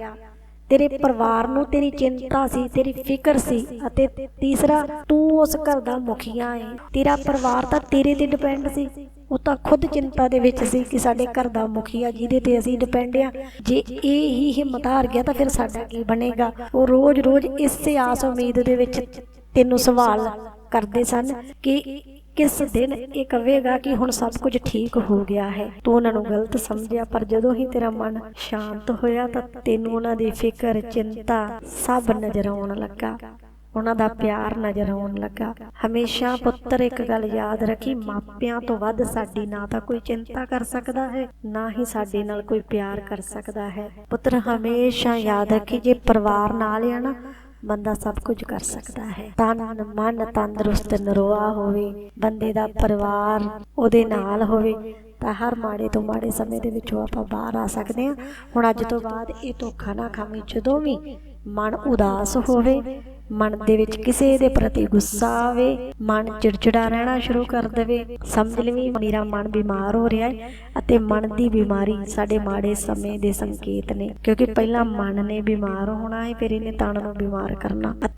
ਤੇਰੇ ਪਰਿਵਾਰ ਨੂੰ ਤੇਰੀ ਚਿੰਤਾ ਸੀ, ਤੇਰੀ ਫਿਕਰ ਸੀ ਅਤੇ ਤੀਸਰਾ, ਤੂੰ ਉਸ ਘਰ ਦਾ ਮੁਖੀਆ ਹੈ ਤੇਰਾ ਪਰਿਵਾਰ ਤਾਂ ਤੇਰੇ ਤੇ ਡਿਪੈਂਡ ਸੀ। ਉਹ ਤਾਂ ਖੁਦ ਚਿੰਤਾ ਦੇ ਵਿੱਚ ਸੀ ਕਿ ਸਾਡੇ ਘਰ ਦਾ ਮੁਖੀਆ ਜਿਹਦੇ ਤੇ ਅਸੀਂ ਡਿਪੈਂਡ ਆ। ਜੇ ਇਹ ਹੀ ਹਿੰਮਤ ਹਾਰ ਗਿਆ ਤਾਂ ਫਿਰ ਸਾਡਾ ਕੀ ਬਣੇਗਾ? ਉਹ ਰੋਜ਼-ਰੋਜ਼ ਇਸੇ ਆਸ ਉਮੀਦ ਦੇ ਵਿੱਚ ਤੈਨੂੰ ਸਵਾਲ ਕਰਦੇ ਸਨ ਕਿ ਕਿਸ ਦਿਨ ਇਹ ਕਵੇਗਾ ਕਿ ਹੁਣ ਸਭ ਕੁਝ ਠੀਕ ਹੋ ਗਿਆ ਹੈ? ਤੂੰ ਉਹਨਾਂ ਨੂੰ ਗਲਤ ਸਮਝਿਆ, ਪਰ ਜਦੋਂ ਹੀ ਤੇਰਾ ਮਨ ਸ਼ਾਂਤ ਹੋਇਆ ਤਾਂ ਤੈਨੂੰ ਉਹਨਾਂ ਦੀ ਫਿਕਰ, ਚਿੰਤਾ ਸਭ ਨਜ਼ਰ ਆਉਣ ਲੱਗਾ। ਉਹਨਾਂ ਦਾ ਪਿਆਰ ਨਜ਼ਰ ਆਉਣ ਲੱਗਾ। ਹਮੇਸ਼ਾ ਪੁੱਤਰ, ਇੱਕ ਗੱਲ ਯਾਦ ਰੱਖੀ, ਮਾਪਿਆਂ ਤੋਂ ਵੱਧ ਸਾਡੀ ਨਾ ਤਾਂ ਕੋਈ ਚਿੰਤਾ ਕਰ ਸਕਦਾ ਹੈ, ਨਾ ਹੀ ਸਾਡੇ ਨਾਲ ਕੋਈ ਪਿਆਰ ਕਰ ਸਕਦਾ ਹੈ। ਪੁੱਤਰ, ਹਮੇਸ਼ਾ ਯਾਦ ਰੱਖੀ, ਜੇ ਪਰਿਵਾਰ ਨਾਲ ਆ ਨਾ ਬੰਦਾ ਸਭ ਕੁਝ ਕਰ ਸਕਦਾ ਹੈ। ਤਨ ਮਨ ਤੰਦਰੁਸਤ ਨਰੋਆ ਹੋਵੇ। ਬੰਦੇ ਦਾ ਪਰਿਵਾਰ ਉਹਦੇ ਨਾਲ ਹੋਵੇ। ਤਾਂ ਹਰ ਮਾੜੇ ਤੋਂ ਮਾੜੇ ਸਮੇਂ ਦੇ ਵਿੱਚੋਂ ਆਪਾਂ ਬਾਹਰ ਆ ਸਕਦੇ ਹਾਂ। ਹੁਣ ਅੱਜ ਤੋਂ ਬਾਅਦ ਇਹ ਧੋਖਾ ਨਾ ਖਾਵੀਂ ਜਦੋਂ ਵੀ ਮਨ ਉਦਾਸ ਹੋਵੇ ਮਨ ਦੇ ਵਿੱਚ ਕਿਸੇ ਦੇ ਪ੍ਰਤੀ ਗੁੱਸਾ ਆਵੇ, ਮਨ ਚਿੜਚਿੜਾ ਰਹਿਣਾ ਸ਼ੁਰੂ ਕਰ ਦੇਵੇ। ਸਮਝ ਲਵੀ, ਮੇਰਾ ਮਨ ਬਿਮਾਰ ਹੋ ਰਿਹਾ ਹੈ ਅਤੇ ਮਨ ਦੀ ਬਿਮਾਰੀ ਸਾਡੇ ਮਾੜੇ ਸਮੇਂ ਦੇ ਸੰਕੇਤ ਨੇ, ਕਿਉਂਕਿ ਪਹਿਲਾਂ ਮਨ ਨੇ ਬਿਮਾਰ ਹੋਣਾ ਹੈ, ਫਿਰ ਇਹਨੇ ਤਣ ਨੂੰ ਬਿਮਾਰ ਕਰਨਾ।